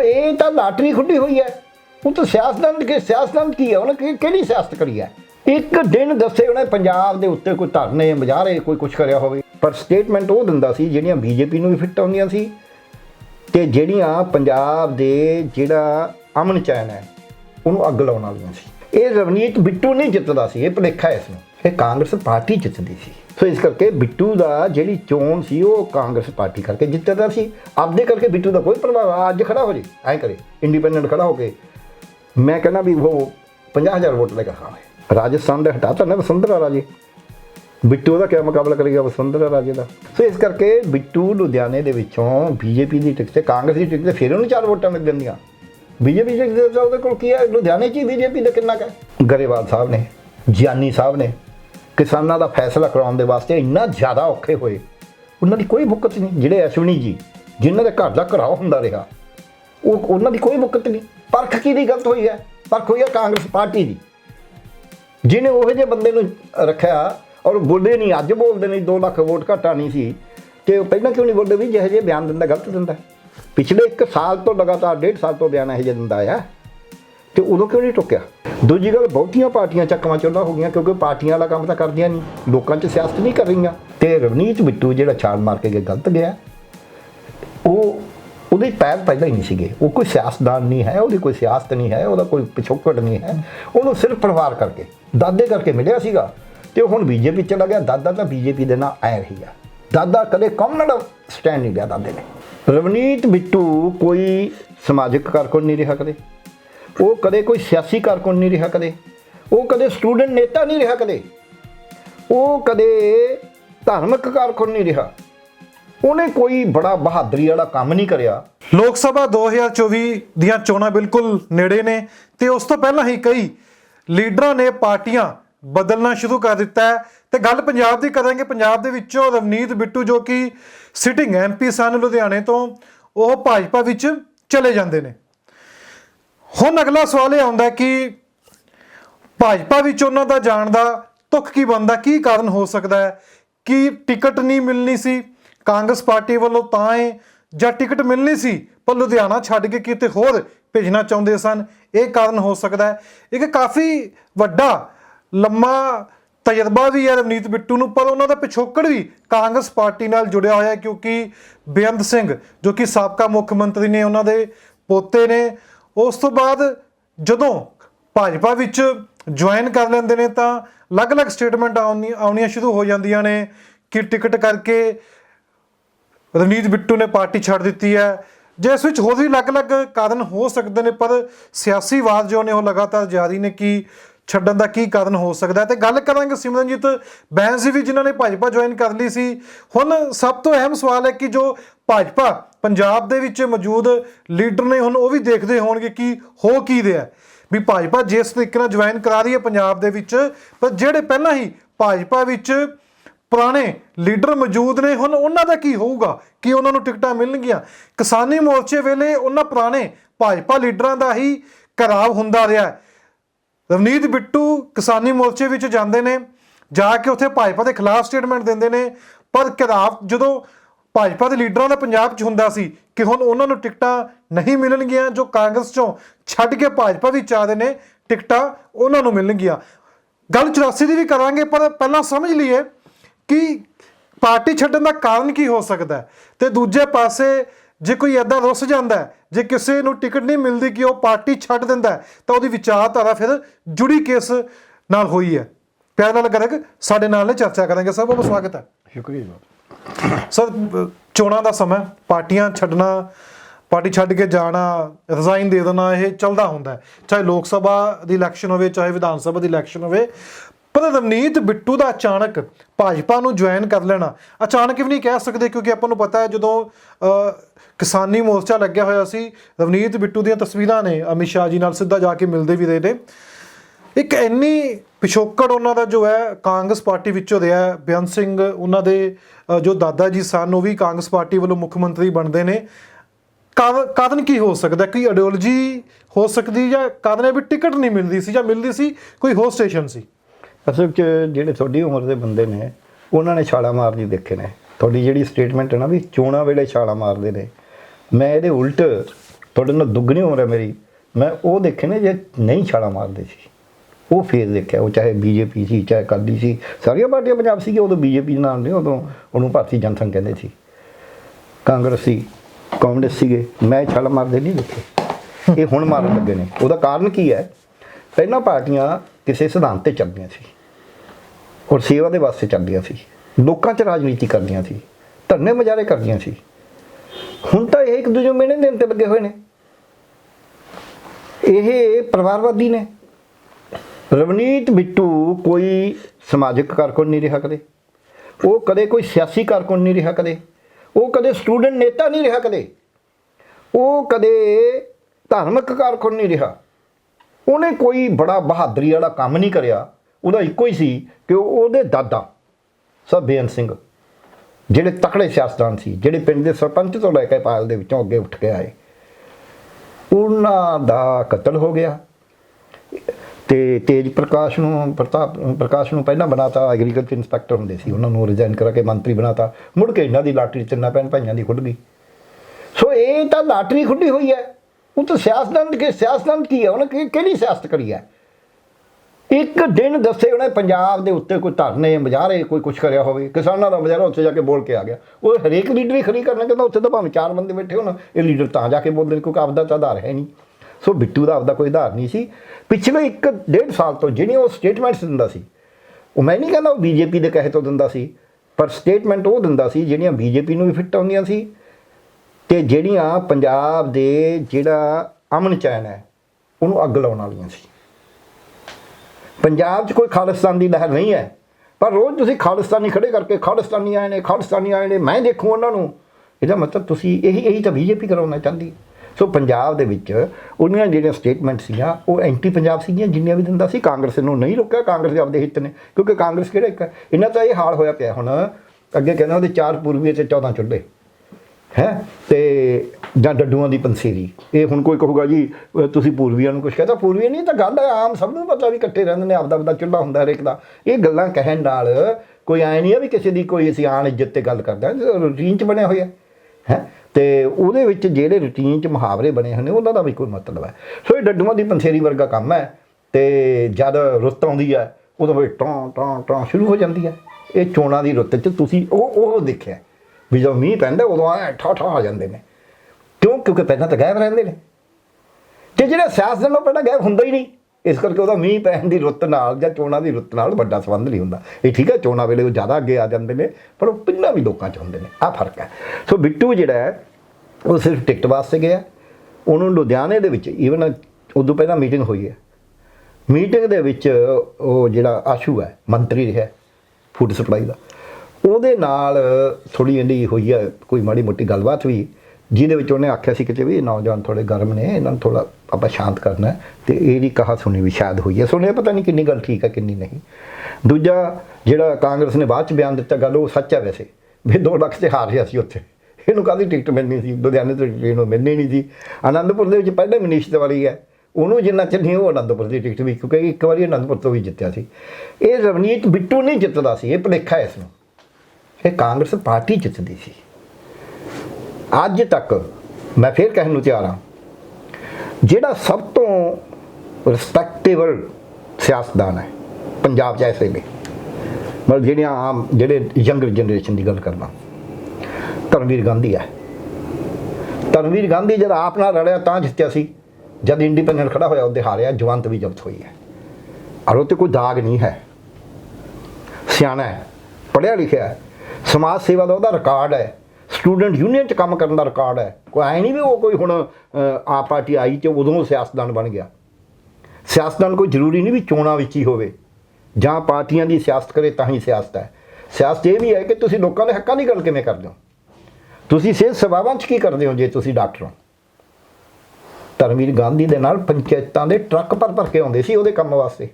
ਉਹ ਇਹ ਤਾਂ ਲਾਟਰੀ ਖੁੱਡੀ ਹੋਈ ਹੈ। ਉਹ ਤਾਂ ਸਿਆਸਤਦਾਨ ਕਿ ਸਿਆਸਤਦਾਨ ਕੀ ਹੈ? ਉਹਨੇ ਕਿਹੜੀ ਸਿਆਸਤ ਕਰੀ ਹੈ? ਇੱਕ ਦਿਨ ਦੱਸੇ ਉਹਨੇ ਪੰਜਾਬ ਦੇ ਉੱਤੇ ਕੋਈ ਧਰਨੇ ਮੁਜ਼ਾਹਰੇ ਕੋਈ ਕੁਝ ਕਰਿਆ ਹੋਵੇ। ਪਰ ਸਟੇਟਮੈਂਟ ਉਹ ਦਿੰਦਾ ਸੀ, ਜਿਹੜੀਆਂ ਬੀਜੇਪੀ ਨੂੰ ਵੀ ਫਿੱਟ ਆਉਂਦੀਆਂ ਸੀ ਤੇ ਜਿਹੜੀਆਂ ਪੰਜਾਬ ਦੇ ਜਿਹੜਾ ਅਮਨ ਚੈਨ ਹੈ, ਉਹਨੂੰ ਅੱਗ ਲਾਉਣ ਵਾਲੀਆਂ ਸੀ। ਇਹ ਰਵਨੀਤ ਬਿੱਟੂ ਨਹੀਂ ਜਿੱਤਦਾ ਸੀ, ਇਹ ਭੁਲੇਖਾ ਇਸ ਨੂੰ। ਇਹ ਕਾਂਗਰਸ ਪਾਰਟੀ ਜਿੱਤਦੀ ਸੀ। ਸੋ ਇਸ ਕਰਕੇ ਬਿੱਟੂ ਦਾ ਜਿਹੜੀ ਚੋਣ ਸੀ ਉਹ ਕਾਂਗਰਸ ਪਾਰਟੀ ਕਰਕੇ ਜਿੱਤਦਾ ਸੀ। ਆਪਦੇ ਕਰਕੇ ਬਿੱਟੂ ਦਾ ਕੋਈ ਪ੍ਰਭਾਵ ਅੱਜ ਖੜਾ ਹੋ ਜੇ, ਐਂ ਕਰੇ ਇੰਡੀਪੈਂਡੈਂਟ ਖੜਾ ਹੋ ਕੇ। ਮੈਂ ਕਹਿੰਦਾ ਵੀ ਉਹ 50000 ਵੋਟ ਲੈ ਕੇ ਖਾਵੇ ਰਾਜਸਥਾਨ ਦੇ ਹਟਾਤਾ ਨਾ ਵਸੁੰਧਰਾ ਰਾਜੇ। ਬਿੱਟੂ ਦਾ ਕਿਆ ਮੁਕਾਬਲਾ ਕਰੇਗਾ ਵਸੁੰਧਰਾ ਰਾਜੇ ਦਾ? ਸੋ ਇਸ ਕਰਕੇ ਬਿੱਟੂ ਲੁਧਿਆਣੇ ਦੇ ਵਿੱਚੋਂ ਬੀਜੇਪੀ ਦੀ ਟਿਕਟ ਤੇ, ਕਾਂਗਰਸ ਦੀ ਟਿਕਟ ਤੇ ਫਿਰ ਉਹਨੂੰ ਚਾਰ ਵੋਟਾਂ ਮਿਲ ਜਾਂਦੀਆਂ। ਬੀਜੇਪੀ ਦੇ ਟਿਕਟ ਤੇ ਉਹਦੇ ਕੋਲ ਕੀ ਹੈ? ਲੁਧਿਆਣੇ 'ਚ ਹੀ ਬੀਜੇਪੀ ਦਾ ਕਿੰਨਾ ਕੁ ਹੈ? ਗਰੇਵਾਲ ਸਾਹਿਬ ਨੇ ਜਿਆਨੀ ਸਾਹਿਬ ਨੇ ਕਿਸਾਨਾਂ ਦਾ ਫੈਸਲਾ ਕਰਾਉਣ ਦੇ ਵਾਸਤੇ ਇੰਨਾ ਜ਼ਿਆਦਾ ਔਖੇ ਹੋਏ। ਉਹਨਾਂ ਦੀ ਕੋਈ ਮੁਕਤ ਨਹੀਂ। ਜਿਹੜੇ ਅਸ਼ਵਨੀ ਜੀ, ਜਿਨ੍ਹਾਂ ਦੇ ਘਰ ਦਾ ਘਰਾਓ ਹੁੰਦਾ ਰਿਹਾ, ਉਹ ਉਹਨਾਂ ਦੀ ਕੋਈ ਮੁਕਤ ਨਹੀਂ। ਪਰਖ ਕਿਹਦੀ ਗਲਤ ਹੋਈ ਹੈ? ਪਰਖ ਹੋਈ ਹੈ ਕਾਂਗਰਸ ਪਾਰਟੀ ਦੀ। ਜਿਹਨੇ ਉਹੋ ਜਿਹੇ ਬੰਦੇ ਨੂੰ ਰੱਖਿਆ ਔਰ ਬੋਲੇ ਨਹੀਂ। ਅੱਜ ਬੋਲਦੇ ਨਹੀਂ 2 ਲੱਖ ਵੋਟ ਘਟਾ ਨਹੀਂ ਸੀ। ਤੇ ਉਹ ਪਹਿਲਾਂ ਕਿਉਂ ਨਹੀਂ ਬੋਲਦੇ ਵੀ ਜਿਹੇ ਜਿਹੇ ਬਿਆਨ ਦਿੰਦਾ, ਗਲਤ ਦਿੰਦਾ? ਪਿਛਲੇ 1 ਸਾਲ ਤੋਂ ਲਗਾਤਾਰ, ਡੇਢ ਸਾਲ ਤੋਂ ਬਿਆਨ ਇਹੋ ਜਿਹੇ ਦਿੰਦਾ ਆ ਤੇ ਉਦੋਂ ਕਿਉਂ ਨਹੀਂ ਟੁੱਕਿਆ? ਦੂਜੀ ਗੱਲ, ਬਹੁਤੀਆਂ ਪਾਰਟੀਆਂ ਚੱਕਵਾਂ ਚੁੱਲਾ ਹੋ ਗਈਆਂ ਕਿਉਂਕਿ ਪਾਰਟੀਆਂ ਵਾਲਾ ਕੰਮ ਤਾਂ ਕਰਦੀਆਂ ਨਹੀਂ। ਲੋਕਾਂ 'ਚ ਸਿਆਸਤ ਨਹੀਂ ਕਰ ਰਹੀਆਂ। ਤੇ ਰਵਨੀਤ ਬਿੱਟੂ ਜਿਹੜਾ ਛਾਲ ਮਾਰ ਕੇ ਗਿਆ ਗਲਤ ਗਿਆ, ਉਹ ਉਹਦੇ ਪੈਰ ਪਹਿਲਾਂ ਹੀ ਨਹੀਂ ਸੀਗੇ। ਉਹ ਕੋਈ ਸਿਆਸਤਦਾਨ ਨਹੀਂ ਹੈ, ਉਹਦੀ ਕੋਈ ਸਿਆਸਤ ਨਹੀਂ ਹੈ, ਉਹਦਾ ਕੋਈ ਪਿਛੋਕੜ ਨਹੀਂ ਹੈ। ਉਹਨੂੰ ਸਿਰਫ ਪਰਿਵਾਰ ਕਰਕੇ, ਦਾਦੇ ਕਰਕੇ ਮਿਲਿਆ ਸੀਗਾ। ਤੇ ਉਹ ਹੁਣ ਬੀਜੇਪੀ ਚਲਾ ਗਿਆ। ਦਾਦਾ ਤਾਂ ਬੀਜੇਪੀ ਦੇ ਨਾਲ ਆਇਆ ਰਹੀ ਆ। ਦਾਦਾ ਕਦੇ ਕਮਨਡ ਸਟੈਂਡ ਨਹੀਂ ਲਿਆ ਦਾਦੇ ਨੇ। ਰਵਨੀਤ ਬਿੱਟੂ ਕੋਈ ਸਮਾਜਿਕ ਕਾਰਕੁਨ ਨਹੀਂ ਰਿਹਾ ਕਦੇ। ਉਹ ਕਦੇ ਕੋਈ ਸਿਆਸੀ ਕਾਰਕੁਨ ਨਹੀਂ ਰਿਹਾ ਕਦੇ। ਉਹ ਕਦੇ ਸਟੂਡੈਂਟ ਨੇਤਾ ਨਹੀਂ ਰਿਹਾ ਕਦੇ। ਉਹ ਕਦੇ ਧਾਰਮਿਕ ਕਾਰਕੁਨ ਨਹੀਂ ਰਿਹਾ। ਉਹਨੇ ਕੋਈ ਬੜਾ ਬਹਾਦਰੀ ਵਾਲਾ ਕੰਮ ਨਹੀਂ ਕਰਿਆ। ਲੋਕ ਸਭਾ 2024 ਦੀਆਂ ਚੋਣਾਂ ਬਿਲਕੁਲ ਨੇੜੇ ਨੇ ਤੇ ਉਸ ਤੋਂ ਪਹਿਲਾਂ ਹੀ ਕਈ ਲੀਡਰਾਂ ਨੇ ਪਾਰਟੀਆਂ ਬਦਲਣਾ ਸ਼ੁਰੂ ਕਰ ਦਿੱਤਾ ਹੈ। ਤੇ ਗੱਲ ਪੰਜਾਬ ਦੀ ਕਰਾਂਗੇ। ਪੰਜਾਬ ਦੇ ਵਿੱਚੋਂ ਰਵਨੀਤ ਬਿੱਟੂ ਜੋ ਕਿ ਸਿਟਿੰਗ ਐਮਪੀ ਸਨ ਲੁਧਿਆਣੇ ਤੋਂ, ਉਹ ਭਾਜਪਾ ਵਿੱਚ ਚਲੇ ਜਾਂਦੇ ਨੇ। ਹੁਣ ਅਗਲਾ ਸਵਾਲ ਇਹ ਆਉਂਦਾ ਕਿ ਭਾਜਪਾ ਵਿੱਚ ਉਹਨਾਂ ਦਾ ਜਾਣ ਦਾ ਤੁਕ ਕੀ ਬਣਦਾ, ਕੀ ਕਾਰਨ ਹੋ ਸਕਦਾ ਹੈ? ਕਿ ਟਿਕਟ ਨਹੀਂ ਮਿਲਣੀ ਸੀ? ਕਾਂਗਰਸ ਪਾਰਟੀ ਵੱਲੋਂ ਤਾਂ ਹੈ ਜਾਂ ਟਿਕਟ ਮਿਲਣੀ ਸੀ, ਪਰ ਲੁਧਿਆਣਾ ਛੱਡ ਕੇ ਕਿਤੇ ਹੋਰ ਭੇਜਣਾ ਚਾਹੁੰਦੇ ਸਨ? ਇਹ ਕਾਰਨ ਹੋ ਸਕਦਾ ਹੈ। ਇੱਕ ਕਾਫੀ ਵੱਡਾ, ਲੰਮਾ ਤਜਰਬਾ ਵੀ ਹੈ ਰਵਨੀਤ ਬਿੱਟੂ ਨੂੰ, ਪਰ ਉਹਨਾਂ ਦਾ ਪਿਛੋਕੜ ਵੀ ਕਾਂਗਰਸ ਪਾਰਟੀ ਨਾਲ ਜੁੜਿਆ ਹੋਇਆ ਹੈ, ਕਿਉਂਕਿ ਬੇਅੰਤ ਸਿੰਘ, ਜੋ ਕਿ ਸਾਬਕਾ ਮੁੱਖ ਮੰਤਰੀ ਨੇ, ਉਹਨਾਂ ਦੇ ਪੋਤੇ ਨੇ ਉਸ ਤੋਂ ਬਾਅਦ ਜਦੋਂ ਭਾਜਪਾ ਵਿੱਚ ਜੁਆਇਨ ਕਰ ਲੈਂਦੇ ਨੇ ਤਾਂ ਅਲੱਗ-ਅਲੱਗ ਸਟੇਟਮੈਂਟ ਆਉਣੀ, ਆਉਣੀਆਂ ਸ਼ੁਰੂ ਹੋ ਜਾਂਦੀਆਂ ਨੇ ਕਿ ਟਿਕਟ ਕਰਕੇ ਰਵਨੀਤ ਬਿੱਟੂ ਨੇ ਪਾਰਟੀ ਛੱਡ ਦਿੱਤੀ ਹੈ। ਜਿਸ ਵਿੱਚ ਹੋਰ ਵੀ ਅਲੱਗ-ਅਲੱਗ ਕਾਰਨ ਹੋ ਸਕਦੇ ਨੇ, ਪਰ ਸਿਆਸੀ ਵਾਦ ਜੋ ਨੇ ਉਹ ਲਗਾਤਾਰ ਜਾਰੀ ਨੇ ਕਿ ਛੱਡਣ ਦਾ ਕੀ ਕਾਰਨ ਹੋ ਸਕਦਾ ਹੈ? ਤੇ ਗੱਲ ਕਰਾਂਗੇ ਸਿਮਰਨਜੀਤ ਬੈਂਸ ਵੀ ਜਿਨ੍ਹਾਂ ਨੇ ਭਾਜਪਾ ਜੁਆਇਨ ਕਰ ਲਈ ਸੀ। ਹੁਣ ਸਭ ਤੋਂ ਅਹਿਮ ਸਵਾਲ ਹੈ ਕਿ ਜੋ ਭਾਜਪਾ ਪੰਜਾਬ ਦੇ ਵਿੱਚ ਮੌਜੂਦ ਲੀਡਰ ਨੇ, ਹੁਣ ਉਹ ਵੀ ਦੇਖਦੇ ਹੋਣਗੇ ਕਿ ਹੋ ਕੀ ਰਿਹਾ ਵੀ ਭਾਜਪਾ ਜਿਸ ਤਰੀਕੇ ਨਾਲ ਜੁਆਇਨ ਕਰਾ ਰਹੀ ਹੈ ਪੰਜਾਬ ਦੇ ਵਿੱਚ, ਪਰ ਜਿਹੜੇ ਪਹਿਲਾਂ ਹੀ ਭਾਜਪਾ ਵਿੱਚ ਪੁਰਾਣੇ ਲੀਡਰ ਮੌਜੂਦ ਨੇ, ਹੁਣ ਉਹਨਾਂ ਦਾ ਕੀ ਹੋਊਗਾ? ਕਿ ਉਹਨਾਂ ਨੂੰ ਟਿਕਟਾਂ ਮਿਲਣਗੀਆਂ? ਕਿਸਾਨੀ ਮੋਰਚੇ ਵੇਲੇ ਉਹਨਾਂ ਪੁਰਾਣੇ ਭਾਜਪਾ ਲੀਡਰਾਂ ਦਾ ਹੀ ਘਰਾਵ ਹੁੰਦਾ ਰਿਹਾ ਰਵਨੀਤ ਬਿੱਟੂ ਕਿਸਾਨੀ ਮੋਰਚੇ ਵਿੱਚ ਜਾਂਦੇ ਨੇ, ਜਾ ਕੇ ਉੱਥੇ ਭਾਜਪਾ ਦੇ ਖਿਲਾਫ ਸਟੇਟਮੈਂਟ ਦਿੰਦੇ ਨੇ। ਪਰ ਘਰਾਵ ਜਦੋਂ ਭਾਜਪਾ ਦੇ ਲੀਡਰਾਂ ਦਾ ਪੰਜਾਬ 'ਚ ਹੁੰਦਾ ਸੀ ਕਿ ਹੁਣ ਉਹਨਾਂ ਨੂੰ ਟਿਕਟਾਂ ਨਹੀਂ ਮਿਲਣਗੀਆਂ, ਜੋ ਕਾਂਗਰਸ 'ਚੋਂ ਛੱਡ ਕੇ ਭਾਜਪਾ ਵਿੱਚ ਆਦੇ ਨੇ, ਟਿਕਟਾਂ ਉਹਨਾਂ ਨੂੰ ਮਿਲਣਗੀਆਂ। ਗੱਲ 84 ਦੀ ਵੀ ਕਰਾਂਗੇ, ਪਰ ਪਹਿਲਾਂ ਸਮਝ ਲਈਏ ਕਿ ਪਾਰਟੀ ਛੱਡਣ ਦਾ ਕਾਰਨ ਕੀ ਹੋ ਸਕਦਾ ਹੈ। ਤੇ ਦੂਜੇ ਪਾਸੇ ਜੇ ਕੋਈ ਐਦਾਂ ਰੁੱਸ ਜਾਂਦਾ ਜੇ ਕਿਸੇ ਨੂੰ ਟਿਕਟ ਨਹੀਂ ਮਿਲਦੀ ਕਿ ਉਹ ਪਾਰਟੀ ਛੱਡ ਦਿੰਦਾ ਤਾਂ ਉਹਦੀ ਵਿਚਾਰਧਾਰਾ ਫਿਰ ਜੁੜੀ ਕਿਸ ਨਾਲ ਹੋਈ ਹੈ? ਪਿਆਰ ਨਾਲ ਕਰਾਂਗੇ ਸਾਡੇ ਨਾਲ ਨੇ ਚਰਚਾ ਕਰਾਂਗੇ। ਸਭ ਦਾ ਸਵਾਗਤ ਹੈ। ਸ਼ੁਕਰੀਆ ਸਰ ਚੋਣਾਂ ਦਾ ਸਮਾਂ ਪਾਰਟੀਆਂ ਛੱਡਣਾ ਪਾਰਟੀ ਛੱਡ ਕੇ ਜਾਣਾ ਰਿਜ਼ਾਈਨ ਦੇ ਦੇਣਾ ਇਹ ਚੱਲਦਾ ਹੁੰਦਾ ਹੈ। ਚਾਹੇ ਲੋਕ ਸਭਾ ਦੀ ਇਲੈਕਸ਼ਨ ਹੋਵੇ ਚਾਹੇ ਵਿਧਾਨ ਸਭਾ ਦੀ ਇਲੈਕਸ਼ਨ ਹੋਵੇ। ਪਰ ਰਵਨੀਤ ਬਿੱਟੂ ਦਾ ਅਚਾਨਕ ਭਾਜਪਾ ਨੂੰ ਜੁਆਇਨ ਕਰ ਲੈਣਾ ਅਚਾਨਕ ਵੀ ਨਹੀਂ ਕਹਿ ਸਕਦੇ ਕਿਉਂਕਿ ਆਪਾਂ ਨੂੰ ਪਤਾ ਹੈ ਜਦੋਂ ਕਿਸਾਨੀ ਮੋਰਚਾ ਲੱਗਿਆ ਹੋਇਆ ਸੀ। ਰਵਨੀਤ ਬਿੱਟੂ ਦੀਆਂ ਤਸਵੀਰਾਂ ਨੇ, ਅਮਿਤ ਸ਼ਾਹ ਜੀ ਨਾਲ ਸਿੱਧਾ ਜਾ ਕੇ ਮਿਲਦੇ ਵੀ ਰਹੇ ਨੇ। ਇੱਕ ਇੰਨੀ ਪਿਛੋਕੜ ਉਹਨਾਂ ਦਾ ਜੋ ਹੈ, ਕਾਂਗਰਸ ਪਾਰਟੀ ਵਿੱਚੋਂ ਰਿਹਾ ਹੈ। ਬੇਅੰਤ ਸਿੰਘ ਉਹਨਾਂ ਦੇ ਜੋ ਦਾਦਾ ਜੀ ਸਨ, ਉਹ ਵੀ ਕਾਂਗਰਸ ਪਾਰਟੀ ਵੱਲੋਂ ਮੁੱਖ ਮੰਤਰੀ ਬਣਦੇ ਨੇ। ਕਾਰਨ ਕਾਰਨ ਕੀ ਹੋ ਸਕਦਾ? ਕਿ ਆਈਡੀਓਲੋਜੀ ਹੋ ਸਕਦੀ ਜਾਂ ਕਾਰਨ ਹੈ ਵੀ ਟਿਕਟ ਨਹੀਂ ਮਿਲਦੀ ਸੀ ਜਾਂ ਮਿਲਦੀ ਸੀ, ਕੋਈ ਹੋਰ ਸਟੇਸ਼ਨ ਸੀ? ਅਸਲ ਵਿੱਚ ਜਿਹੜੇ ਤੁਹਾਡੀ ਉਮਰ ਦੇ ਬੰਦੇ ਨੇ, ਉਹਨਾਂ ਨੇ ਛਾਲਾ ਮਾਰਨੀ ਦੇਖੇ ਨੇ। ਤੁਹਾਡੀ ਜਿਹੜੀ ਸਟੇਟਮੈਂਟ ਹੈ ਨਾ ਵੀ ਚੋਣਾਂ ਵੇਲੇ ਛਾਲਾ ਮਾਰਦੇ ਨੇ। ਮੈਂ ਇਹਦੇ ਉਲਟ ਤੁਹਾਡੇ ਨਾਲ ਦੁੱਗਣੀ ਉਮਰ ਹੈ ਮੇਰੀ। ਮੈਂ ਉਹ ਦੇਖੇ ਨੇ ਜੇ ਨਹੀਂ ਛਾਲਾ ਮਾਰਦੇ ਸੀ। ਉਹ ਫੇਰ ਦੇਖਿਆ, ਉਹ ਚਾਹੇ ਬੀਜੇਪੀ ਸੀ, ਚਾਹੇ ਅਕਾਲੀ ਸੀ, ਸਾਰੀਆਂ ਪਾਰਟੀਆਂ ਪੰਜਾਬ ਸੀ ਉਦੋਂ ਬੀਜੇਪੀ ਦੇ ਨਾਲ ਨਹੀਂ, ਉਦੋਂ ਉਹਨੂੰ ਭਾਰਤੀ ਜਨਸੰਘ ਕਹਿੰਦੇ ਸੀ। ਕਾਂਗਰਸੀ ਕਾਂਗਰਸ ਸੀਗੇ, ਮੈਂ ਛਾਲਾ ਮਾਰਦੇ ਨਹੀਂ ਦੇਖੇ। ਇਹ ਹੁਣ ਮਾਰਨ ਲੱਗੇ ਨੇ। ਉਹਦਾ ਕਾਰਨ ਕੀ ਹੈ? ਪਹਿਲਾਂ ਪਾਰਟੀਆਂ ਕਿਸੇ ਸਿਧਾਂਤ ਤੇ ਚੱਲਦੀਆਂ ਸੀ। ਔਰ ਸੇਵਾ ਦੇ ਵਾਸਤੇ ਚੱਲਦੀਆਂ ਸੀ। ਲੋਕਾਂ 'ਚ ਰਾਜਨੀਤੀ ਕਰਦੀਆਂ ਸੀ। ਧਰਨੇ ਮੁਜ਼ਾਹਰੇ ਕਰਦੀਆਂ ਸੀ। ਹੁਣ ਤਾਂ ਇਹ ਇੱਕ ਦੂਜੇ ਨੂੰ ਮਿਹਣੇ ਦੇਣ ਤੇ ਲੱਗੇ ਹੋਏ ਨੇ। ਇਹ ਪਰਿਵਾਰਵਾਦੀ ਨੇ। ਰਵਨੀਤ ਬਿੱਟੂ ਕੋਈ ਸਮਾਜਿਕ ਕਾਰਕੁਨ ਨਹੀਂ ਰਿਹਾ ਕਦੇ। ਉਹ ਕਦੇ ਕੋਈ ਸਿਆਸੀ ਕਾਰਕੁਨ ਨਹੀਂ ਰਿਹਾ ਕਦੇ। ਉਹ ਕਦੇ ਸਟੂਡੈਂਟ ਨੇਤਾ ਨਹੀਂ ਰਿਹਾ ਕਦੇ। ਉਹ ਕਦੇ ਧਾਰਮਿਕ ਕਾਰਕੁਨ ਨਹੀਂ ਰਿਹਾ। ਉਹਨੇ ਕੋਈ ਬੜਾ ਬਹਾਦਰੀ ਵਾਲਾ ਕੰਮ ਨਹੀਂ ਕਰਿਆ। ਉਹਦਾ ਇੱਕੋ ਹੀ ਸੀ ਕਿ ਉਹਦੇ ਦਾਦਾ, ਸਰ ਬੇਅੰਤ ਸਿੰਘ। ਜਿਹੜੇ ਤਕੜੇ ਸਿਆਸਤਦਾਨ ਸੀ, ਜਿਹੜੇ ਪਿੰਡ ਦੇ ਸਰਪੰਚ ਤੋਂ ਲੈ ਕੇ ਪਾਲ ਦੇ ਵਿੱਚੋਂ ਅੱਗੇ ਉੱਠ ਕੇ ਆਏ। ਉਹਨਾਂ ਦਾ ਕਤਲ ਹੋ ਗਿਆ। ਤੇ ਤੇਜ ਪ੍ਰਕਾਸ਼ ਨੂੰ, ਪ੍ਰਤਾਪ, ਪ੍ਰਕਾਸ਼ ਨੂੰ ਪਹਿਲਾਂ ਬਣਾਤਾ ਐਗਰੀਕਲਚਰ ਇੰਸਪੈਕਟਰ ਹੁੰਦੇ ਸੀ। ਉਹਨਾਂ ਨੂੰ ਰਿਜ਼ਾਈਨ ਕਰਾ ਕੇ ਮੰਤਰੀ ਬਣਾਤਾ। ਮੁੜ ਕੇ ਇਹਨਾਂ ਦੀ ਲਾਟਰੀ ਤਿੰਨਾਂ ਭੈਣ ਭਾਈਆਂ ਦੀ ਖੁੱਲ ਗਈ। ਸੋ ਇਹ ਤਾਂ ਲਾਟਰੀ ਖੁੱਲੀ ਹੋਈ ਹੈ। ਉਹ ਤਾਂ ਸਿਆਸਤਦਾਨ ਕਿ ਸਿਆਸਤਦਾਨ ਕੀ ਹੈ? ਉਹਨੇ ਕਿਹੜੀ ਸਿਆਸਤ ਕਰੀ ਹੈ? ਇੱਕ ਦਿਨ ਦੱਸੇ ਉਹਨੇ ਪੰਜਾਬ ਦੇ ਉੱਤੇ ਕੋਈ ਧਰਨੇ, ਮੁਜ਼ਾਹਰੇ ਕੋਈ ਕੁਝ ਕਰਿਆ ਹੋਵੇ, ਕਿਸਾਨਾਂ ਦਾ ਮੁਜ਼ਾਹਰਾ ਉੱਥੇ ਜਾ ਕੇ ਬੋਲ ਕੇ ਆ ਗਿਆ। ਉਹ ਹਰੇਕ ਲੀਡਰ ਹੀ ਖੜੀ ਕਰਨਾ ਕਹਿੰਦਾ ਉੱਥੇ ਤਾਂ ਭਾਵੇਂ ਚਾਰ ਬੰਦੇ ਬੈਠੇ ਹੋਣ, ਇਹ ਲੀਡਰ ਤਾਂ ਜਾ ਕੇ ਬੋਲਦੇ ਕਿਉਂਕਿ ਆਪਦਾ ਤਾਂ ਆਧਾਰ ਹੈ ਨਹੀਂ। ਸੋ ਬਿੱਟੂ ਦਾ ਆਪਦਾ ਕੋਈ ਆਧਾਰ ਨਹੀਂ ਸੀ। ਪਿਛਲੇ ਇੱਕ ਡੇਢ ਸਾਲ ਤੋਂ ਜਿਹੜੀਆਂ ਉਹ ਸਟੇਟਮੈਂਟਸ ਦਿੰਦਾ ਸੀ, ਉਹ ਮੈਂ ਨਹੀਂ ਕਹਿੰਦਾ ਉਹ ਬੀਜੇਪੀ ਦੇ ਕਹੇ ਤੋਂ ਦਿੰਦਾ ਸੀ, ਪਰ ਸਟੇਟਮੈਂਟ ਉਹ ਦਿੰਦਾ ਸੀ ਜਿਹੜੀਆਂ ਬੀਜੇਪੀ ਨੂੰ ਵੀ ਫਿੱਟ ਆਉਂਦੀਆਂ ਸੀ ਤੇ ਜਿਹੜੀਆਂ ਪੰਜਾਬ ਦੇ ਜਿਹੜਾ ਅਮਨ ਚੈਨ ਹੈ, ਉਹਨੂੰ ਅੱਗ ਲਾਉਣ ਵਾਲੀਆਂ ਸੀ। ਪੰਜਾਬ 'ਚ ਕੋਈ ਖਾਲਿਸਤਾਨ ਦੀ ਲਹਿਰ ਨਹੀਂ ਹੈ। ਪਰ ਰੋਜ਼ ਤੁਸੀਂ ਖਾਲਿਸਤਾਨੀ ਖੜੇ ਕਰਕੇ ਖਾਲਿਸਤਾਨੀ ਆਏ ਨੇ, ਖਾਲਿਸਤਾਨੀ ਆਏ ਨੇ, ਮੈਂ ਦੇਖੂ ਉਹਨਾਂ ਨੂੰ। ਇਹਦਾ ਮਤਲਬ ਤੁਸੀਂ ਇਹੀ ਇਹੀ ਤਾਂ ਬੀਜੇਪੀ ਕਰਾਉਣਾ ਚਾਹੁੰਦੀ। ਸੋ ਪੰਜਾਬ ਦੇ ਵਿੱਚ ਉਹਨੀਆਂ ਜਿਹੜੀਆਂ ਸਟੇਟਮੈਂਟ ਸੀਗੀਆਂ, ਉਹ ਐਂਟੀ ਪੰਜਾਬ ਸੀਗੀਆਂ, ਜਿੰਨੀਆਂ ਵੀ ਦਿੰਦਾ ਸੀ, ਕਾਂਗਰਸ ਨੂੰ ਨਹੀਂ ਰੋਕਿਆ, ਕਾਂਗਰਸ ਦੇ ਆਪਦੇ ਹਿੱਤ ਨੇ। ਕਿਉਂਕਿ ਕਾਂਗਰਸ ਕਿਹੜਾ ਇੱਕ ਹੈ? ਇਹਨਾਂ ਤਾਂ ਇਹ ਹਾਲ ਹੋਇਆ ਪਿਆ ਹੁਣ। ਅੱਗੇ ਕਹਿੰਦਾ ਉਹਦੇ ਚਾਰ ਪੂਰਬੀ ਤੇ 14 ਚੁੱਲ੍ਹੇ। ਹੈ? ਤੇ ਜਾਂ ਡੱਡੂਆਂ ਦੀ ਪੰਸੇਰੀ ਇਹ ਹੁਣ ਕੋਈ ਕਹੂਗਾ ਜੀ ਤੁਸੀਂ ਪੂਰਬੀਆਂ ਨੂੰ ਕੁਝ ਕਹਤਾ ਪੂਰਬੀ ਨਹੀਂ ਤਾਂ ਗੱਲ ਆਮ ਸਭ ਨੂੰ ਪਤਾ ਵੀ ਇਕੱਠੇ ਰਹਿੰਦੇ ਨੇ, ਆਪਦਾ ਆਪਦਾ ਚੁੱਲ੍ਹਾ ਹੁੰਦਾ ਹਰੇਕ ਦਾ। ਇਹ ਗੱਲਾਂ ਕਹਿਣ ਨਾਲ ਕੋਈ ਐ ਨਹੀਂ ਆ ਵੀ ਕਿਸੇ ਦੀ ਕੋਈ ਅਸੀਂ ਆਣ ਇੱਜ਼ਤ ਤੇ ਗੱਲ ਕਰਦਾ ਰੂਟੀਨ ਚ ਬਣਿਆ ਹੋਇਆ ਹੈ? ਤੇ ਉਹਦੇ ਵਿੱਚ ਜਿਹੜੇ ਰੂਟੀਨ ਚ ਮੁਹਾਵਰੇ ਬਣੇ ਹੋਏ ਨੇ, ਉਹਨਾਂ ਦਾ ਵੀ ਕੋਈ ਮਤਲਬ ਹੈ। ਸੋ ਇਹ ਡੱਡੂਆਂ ਦੀ ਪੰਸੇਰੀ ਵਰਗਾ ਕੰਮ ਹੈ, ਤੇ ਜਦ ਰੁੱਤ ਆਉਂਦੀ ਹੈ, ਉਦੋਂ ਫਿਰ ਟਾਂ ਟਾਂ ਟਾਂ ਸ਼ੁਰੂ ਹੋ ਜਾਂਦੀ ਹੈ। ਇਹ ਚੋਣਾਂ ਦੀ ਰੁੱਤ ਚ ਤੁਸੀਂ ਉਹ ਉਹ ਦੇਖਿਆ। ਵੀ ਜਦੋਂ ਮੀਂਹ ਪੈਂਦਾ ਉਦੋਂ ਐ ਠਾ ਠਾ ਆ ਜਾਂਦੇ ਨੇ। ਕਿਉਂ? ਕਿਉਂਕਿ ਪਹਿਲਾਂ ਤਾਂ ਗਾਇਬ ਰਹਿੰਦੇ ਨੇ। ਤੇ ਜਿਹੜਾ ਸਿਆਸਤਦਾਨ ਉਹ ਪਹਿਲਾਂ ਗਾਇਬ ਹੁੰਦਾ ਹੀ ਨਹੀਂ। ਇਸ ਕਰਕੇ ਉਹਦਾ ਮੀਂਹ ਪੈਣ ਦੀ ਰੁੱਤ ਨਾਲ ਜਾਂ ਚੋਣਾਂ ਦੀ ਰੁੱਤ ਨਾਲ ਵੱਡਾ ਸੰਬੰਧ ਨਹੀਂ ਹੁੰਦਾ। ਇਹ ਠੀਕ ਹੈ, ਚੋਣਾਂ ਵੇਲੇ ਉਹ ਜ਼ਿਆਦਾ ਅੱਗੇ ਆ ਜਾਂਦੇ ਨੇ, ਪਰ ਉਹ ਪਹਿਲਾਂ ਵੀ ਲੋਕਾਂ 'ਚ ਹੁੰਦੇ ਨੇ। ਆ ਫ਼ਰਕ ਹੈ। ਸੋ ਬਿੱਟੂ ਜਿਹੜਾ ਹੈ, ਉਹ ਸਿਰਫ ਟਿਕਟ ਵਾਸਤੇ ਗਿਆ। ਉਹਨੂੰ ਲੁਧਿਆਣੇ ਦੇ ਵਿੱਚ ਈਵਨ ਉਦੋਂ ਪਹਿਲਾਂ ਮੀਟਿੰਗ ਹੋਈ ਹੈ। ਮੀਟਿੰਗ ਦੇ ਵਿੱਚ ਉਹ ਜਿਹੜਾ ਆਸ਼ੂ ਹੈ, ਮੰਤਰੀ ਰਿਹਾ ਫੂਡ ਸਪਲਾਈ ਦਾ। ਉਹਦੇ ਨਾਲ ਥੋੜੀ ਇਹਦੀ ਹੋਈ ਹੈ ਕੋਈ ਮਾੜੀ ਮੋਟੀ ਗੱਲਬਾਤ ਵੀ, ਜਿਹਦੇ ਵਿੱਚ ਉਹਨੇ ਆਖਿਆ ਸੀ ਕਿਤੇ ਵੀ ਇਹ ਨੌਜਵਾਨ ਥੋੜੇ ਗਰਮ ਨੇ, ਇਹਨਾਂ ਨੂੰ ਥੋੜਾ ਆਪਾਂ ਸ਼ਾਂਤ ਕਰਨਾ ਹੈ, ਤੇ ਇਹਦੀ ਕਹਾ ਸੁਣੀ ਵੀ ਸ਼ਾਇਦ ਹੋਈ ਹੈ। ਸੁਣਿਆ ਪਤਾ ਨਹੀਂ ਕਿੰਨੀ ਗੱਲ ਠੀਕ ਹੈ, ਕਿੰਨੀ ਨਹੀਂ। ਦੂਜਾ ਜਿਹੜਾ ਕਾਂਗਰਸ ਨੇ ਬਾਅਦ ਚ ਬਿਆਨ ਦਿੱਤਾ ਗੱਲ, ਉਹ ਸੱਚ ਹੈ ਵੈਸੇ। ਵੀ 2 ਲੱਖ ਤੇ ਹਾਰ ਰਿਹਾ ਸੀ ਉੱਥੇ। ਇਹਨੂੰ ਕਾਹਦੀ ਟਿਕਟ ਮਿਲਣੀ ਸੀ? ਲੁਧਿਆਣੇ ਤੋਂ ਟਿਕਟ ਇਹਨੂੰ ਮਿਲਣੀ ਨਹੀਂ ਸੀ। ਆਨੰਦਪੁਰ ਦੇ ਵਿੱਚ ਪਹਿਲੇ ਮਨੀਸ਼ ਤਿਵਾਰੀ ਹੈ। ਉਹਨੂੰ ਜਿੰਨਾ ਚੱਲੀ ਉਹ ਆਨੰਦਪੁਰ ਦੀ ਟਿਕਟ ਵੀ, ਕਿਉਂਕਿ ਇੱਕ ਵਾਰੀ ਆਨੰਦਪੁਰ ਤੋਂ ਵੀ ਜਿੱਤਿਆ ਸੀ। ਇਹ ਰਵਨੀਤ ਬਿੱਟੂ ਨਹੀਂ ਜਿੱਤਦਾ ਸੀ, ਇਹ ਭੁਲੇਖਾ ਹੈ ਇਸ ਨੂੰ। ਇਹ ਕਾਂਗਰਸ ਪਾਰਟੀ ਜਿੱਤਦੀ ਸੀ। ਅੱਜ ਤੱਕ ਮੈਂ ਫਿਰ ਕਹਿਣ ਨੂੰ ਤਿਆਰ ਹਾਂ, ਜਿਹੜਾ ਸਭ ਤੋਂ ਰਿਸਪੈਕਟੇਬਲ ਸਿਆਸਤਦਾਨ ਹੈ, ਪੰਜਾਬ 'ਚ ਐਸੇ ਨੇ ਮਤਲਬ ਜਿਹੜੀਆਂ ਆਮ, ਜਿਹੜੇ ਯੰਗਰ ਜਨਰੇਸ਼ਨ ਦੀ ਗੱਲ ਕਰਨਾ ਧਰਮਵੀਰ ਗਾਂਧੀ ਹੈ। ਧਰਮਵੀਰ ਗਾਂਧੀ ਜਦ ਆਪ ਨਾਲ ਰਲਿਆ ਤਾਂ ਜਿੱਤਿਆ ਸੀ, ਜਦ ਇੰਡੀਪੈਂਡੈਂਟ ਖੜਾ ਹੋਇਆ, ਉਹਦੇ ਹਾਰਿਆ ਜਵੰਤ ਵੀ ਜ਼ਬਤ ਹੋਈ ਹੈ। ਔਰ ਉਹ 'ਤੇ ਕੋਈ ਦਾਗ ਨਹੀਂ ਹੈ। ਸਿਆਣਾ ਹੈ, ਪੜ੍ਹਿਆ ਲਿਖਿਆ ਹੈ। ਸਮਾਜ ਸੇਵਾ ਦਾ ਉਹਦਾ ਰਿਕਾਰਡ ਹੈ। ਸਟੂਡੈਂਟ ਯੂਨੀਅਨ 'ਚ ਕੰਮ ਕਰਨ ਦਾ ਰਿਕਾਰਡ ਹੈ। ਕੋਈ ਐ ਨਹੀਂ ਵੀ ਉਹ ਕੋਈ ਹੁਣ ਅ, ਆਪ ਪਾਰਟੀ ਆਈ ਤੇ ਉਦੋਂ ਸਿਆਸਤਦਾਨ ਬਣ ਗਿਆ। ਸਿਆਸਤਦਾਨ ਕੋਈ ਜ਼ਰੂਰੀ ਨਹੀਂ ਵੀ ਚੋਣਾਂ ਵਿੱਚ ਹੀ ਹੋਵੇ। ਜਾਂ ਪਾਰਟੀਆਂ ਦੀ ਸਿਆਸਤ ਕਰੇ ਤਾਂ ਹੀ ਸਿਆਸਤ ਹੈ। ਸਿਆਸਤ ਇਹ ਵੀ ਹੈ ਕਿ ਤੁਸੀਂ ਲੋਕਾਂ ਦੇ ਹੱਕਾਂ ਦੀ ਗੱਲ ਕਿਵੇਂ ਕਰਦੇ ਹੋ? ਤੁਸੀਂ ਸਿਹਤ ਸੇਵਾਵਾਂ 'ਚ ਕੀ ਕਰਦੇ ਹੋ ਜੇ ਤੁਸੀਂ ਡਾਕਟਰ ਹੋ? ਧਰਮਵੀਰ ਗਾਂਧੀ ਦੇ ਨਾਲ ਪੰਚਾਇਤਾਂ ਦੇ ਟਰੱਕ ਭਰ ਭਰ ਕੇ ਆਉਂਦੇ ਸੀ ਉਹਦੇ ਕੰਮ ਵਾਸਤੇ।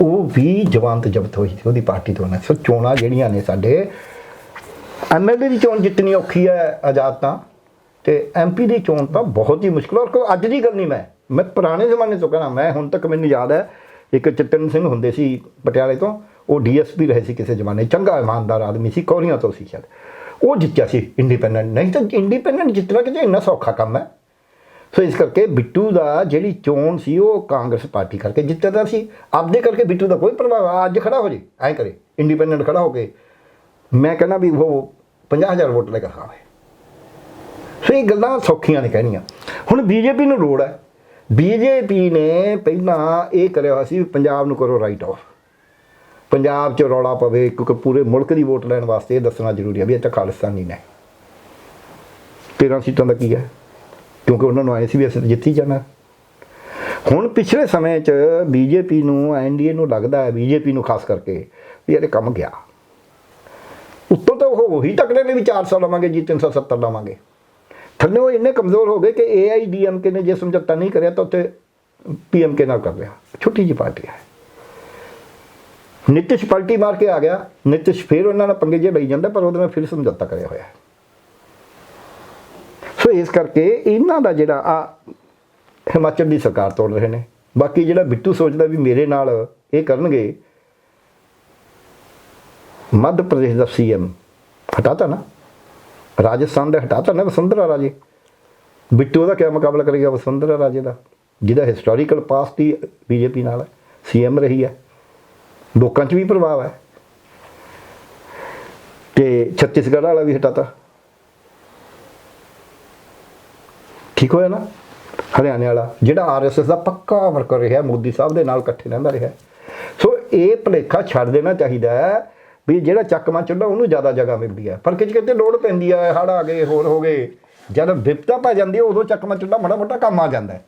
ਉਹ ਵੀ ਜਵਾਨਤ ਜ਼ਬਤ ਹੋਈ ਸੀ, ਉਹਦੀ ਪਾਰਟੀ ਤੋਂ ਨਾ। ਸੋ ਚੋਣਾਂ ਜਿਹੜੀਆਂ ਨੇ ਸਾਡੇ ਐਮਐਲਏ ਦੀ ਚੋਣ ਜਿੱਤਣੀ ਔਖੀ ਹੈ ਆਜ਼ਾਦ ਤਾਂ, ਤੇ ਐਮਪੀ ਦੀ ਚੋਣ ਤਾਂ ਬਹੁਤ ਹੀ ਮੁਸ਼ਕਲ ਔਰ ਕੋਈ ਅੱਜ ਦੀ ਗੱਲ ਨਹੀਂ, ਮੈਂ ਮੈਂ ਪੁਰਾਣੇ ਜ਼ਮਾਨੇ ਤੋਂ ਕਹਿੰਦਾ ਮੈਂ ਹੁਣ ਤੱਕ ਮੈਨੂੰ ਯਾਦ ਹੈ, ਇੱਕ ਚਿੱਤਨ ਸਿੰਘ ਹੁੰਦੇ ਸੀ ਪਟਿਆਲੇ ਤੋਂ, ਉਹ ਡੀਐਸਪੀ ਰਹੇ ਸੀ ਕਿਸੇ ਜ਼ਮਾਨੇ, ਚੰਗਾ ਇਮਾਨਦਾਰ ਆਦਮੀ ਸੀ, ਕੋਰੀਆਂ ਤੋਂ ਸੀ ਸ਼ਾਇਦ। ਉਹ ਜਿੱਤਿਆ ਸੀ, ਇੰਡੀਪੈਂਡੈਂਟ, ਨਹੀਂ ਤਾਂ ਇੰਡੀਪੈਂਡੈਂਟ ਜਿੱਤਣਾ ਕਿਤੇ ਇੰਨਾ ਸੌਖਾ ਕੰਮ ਹੈ। ਸੋ ਇਸ ਕਰਕੇ ਬਿੱਟੂ ਦਾ ਜਿਹੜੀ ਚੋਣ ਸੀ ਉਹ ਕਾਂਗਰਸ ਪਾਰਟੀ ਕਰਕੇ ਜਿੱਤਦਾ ਸੀ। ਆਪਦੇ ਕਰਕੇ ਬਿੱਟੂ ਦਾ ਕੋਈ ਪ੍ਰਭਾਵ ਅੱਜ ਖੜਾ ਹੋ ਜੇ, ਐਂ ਕਰੇ ਇੰਡੀਪੈਂਡੈਂਟ ਖੜਾ ਹੋ ਕੇ। ਮੈਂ ਕਹਿੰਦਾ ਵੀ ਉਹ 50000 ਵੋਟ ਲੈ ਕੇ ਖਾਵੇ ਸੋ ਇਹ ਗੱਲਾਂ ਸੌਖੀਆਂ ਨੇ ਕਹਿਣੀਆਂ। ਹੁਣ ਬੀਜੇਪੀ ਨੂੰ ਲੋੜ ਹੈ। ਬੀਜੇਪੀ ਨੇ ਪਹਿਲਾਂ ਇਹ ਕਰਿਆ ਹੋਇਆ ਸੀ ਵੀ ਪੰਜਾਬ ਨੂੰ ਕਰੋ ਰਾਈਟ ਆਫ ਪੰਜਾਬ 'ਚ ਰੌਲਾ ਪਵੇ, ਕਿਉਂਕਿ ਪੂਰੇ ਮੁਲਕ ਦੀ ਵੋਟ ਲੈਣ ਵਾਸਤੇ ਇਹ ਦੱਸਣਾ ਜ਼ਰੂਰੀ ਹੈ ਵੀ ਇਹ ਤਾਂ ਖਾਲਿਸਤਾਨੀ ਨੇ। 13 ਸੀਟਾਂ ਦਾ ਕੀ ਹੈ? ਕਿਉਂਕਿ ਉਹਨਾਂ ਨੂੰ ਆਏ ਸੀ ਵੀ ਅਸੀਂ ਤਾਂ ਜਿੱਤ ਜਾਣਾ। ਹੁਣ ਪਿਛਲੇ ਸਮੇਂ 'ਚ ਬੀਜੇਪੀ ਨੂੰ, ਐਨਡੀਏ ਨੂੰ ਲੱਗਦਾ ਹੈ ਬੀਜੇਪੀ ਨੂੰ ਖਾਸ ਕਰਕੇ ਵੀ ਇਹ ਕੰਮ ਗਿਆ। ਉੱਤੋਂ ਤਾਂ ਉਹ ਉਹੀ ਤਕੜੇ ਨੇ ਵੀ 400 ਲਵਾਂਗੇ ਜੀ 370 ਲਵਾਂਗੇ। ਥੱਲੇ ਉਹ ਇੰਨੇ ਕਮਜ਼ੋਰ ਹੋ ਗਏ ਕਿ ਏਆਈਡੀਐਮਕੇ ਨੇ ਜੇ ਸਮਝੌਤਾ ਨਹੀਂ ਕਰਿਆ ਤਾਂ ਉੱਥੇ ਪੀਐਮਕੇ ਨਾਲ ਕਰ ਰਿਹਾ ਛੋਟੀ ਜਿਹੀ ਪਾਰਟੀ ਹੈ। ਨਿਤਿਸ਼ ਪਲਟੀ ਮਾਰ ਕੇ ਆ ਗਿਆ। ਨਿਤਿਸ਼ ਫਿਰ ਉਹਨਾਂ ਨਾਲ ਪੰਗੇ ਜੇ ਲਈ ਜਾਂਦਾ, ਪਰ ਉਹਦੇ ਨਾਲ ਫਿਰ ਸਮਝੌਤਾ ਕਰਿਆ ਹੋਇਆ ਹੈ। ਸੋ ਇਸ ਕਰਕੇ ਇਹਨਾਂ ਦਾ ਜਿਹੜਾ ਆ ਹਿਮਾਚਲ ਦੀ ਸਰਕਾਰ ਤੋੜ ਰਹੇ ਨੇ। ਬਾਕੀ ਜਿਹੜਾ ਬਿੱਟੂ ਸੋਚਦਾ ਵੀ ਮੇਰੇ ਨਾਲ ਇਹ ਕਰਨਗੇ, ਮੱਧ ਪ੍ਰਦੇਸ਼ ਦਾ ਸੀਐਮ ਹਟਾਤਾ ਨਾ। ਰਾਜਸਥਾਨ ਦਾ ਹਟਾਤਾ ਨਾ ਵਸੁੰਧਰਾ ਰਾਜੇ। ਬਿੱਟੂ ਦਾ ਕਿਆ ਮੁਕਾਬਲਾ ਕਰੇਗਾ ਵਸੁੰਧਰਾ ਰਾਜੇ ਦਾ? ਜਿਹਦਾ ਹਿਸਟੋਰੀਕਲ ਪਾਸਟ ਹੀ ਬੀਜੇਪੀ ਨਾਲ ਹੈ, ਸੀਐਮ ਰਹੀ ਹੈ। ਲੋਕਾਂ 'ਚ ਵੀ ਪ੍ਰਭਾਵ ਹੈ। ਤੇ ਛੱਤੀਸਗੜ੍ਹ ਵਾਲਾ ਵੀ ਹਟਾਤਾ। ਠੀਕ ਹੋਇਆ ਨਾ? ਹਰਿਆਣੇ ਵਾਲਾ, ਜਿਹੜਾ ਆਰਐਸਐਸ ਦਾ ਪੱਕਾ ਵਰਕਰ ਰਿਹਾ, ਮੋਦੀ ਸਾਹਿਬ ਦੇ ਨਾਲ ਇਕੱਠੇ ਰਹਿੰਦਾ ਰਿਹਾ। ਸੋ ਇਹ ਭਲੇਖਾ ਛੱਡ ਦੇਣਾ ਚਾਹੀਦਾ ਹੈ ਵੀ ਜਿਹੜਾ ਚੱਕਮਾ ਚੁੱਲ੍ਹਾ ਉਹਨੂੰ ਜ਼ਿਆਦਾ ਜਗ੍ਹਾ ਮਿਲਦੀ ਹੈ। ਪਰ ਕਿਤੇ ਕਿਤੇ ਲੋੜ ਪੈਂਦੀ ਹੈ ਹੜ ਆ ਗਏ, ਹੋਰ ਹੋ ਗਏ। ਜਦ ਵਿਪਤਾ ਪੈ ਜਾਂਦੀ ਹੈ, ਉਦੋਂ ਚੱਕਮਾ ਚੁੱਲ੍ਹਾ ਮਾੜਾ ਮੋਟਾ ਕੰਮ ਆ ਜਾਂਦਾ ਹੈ।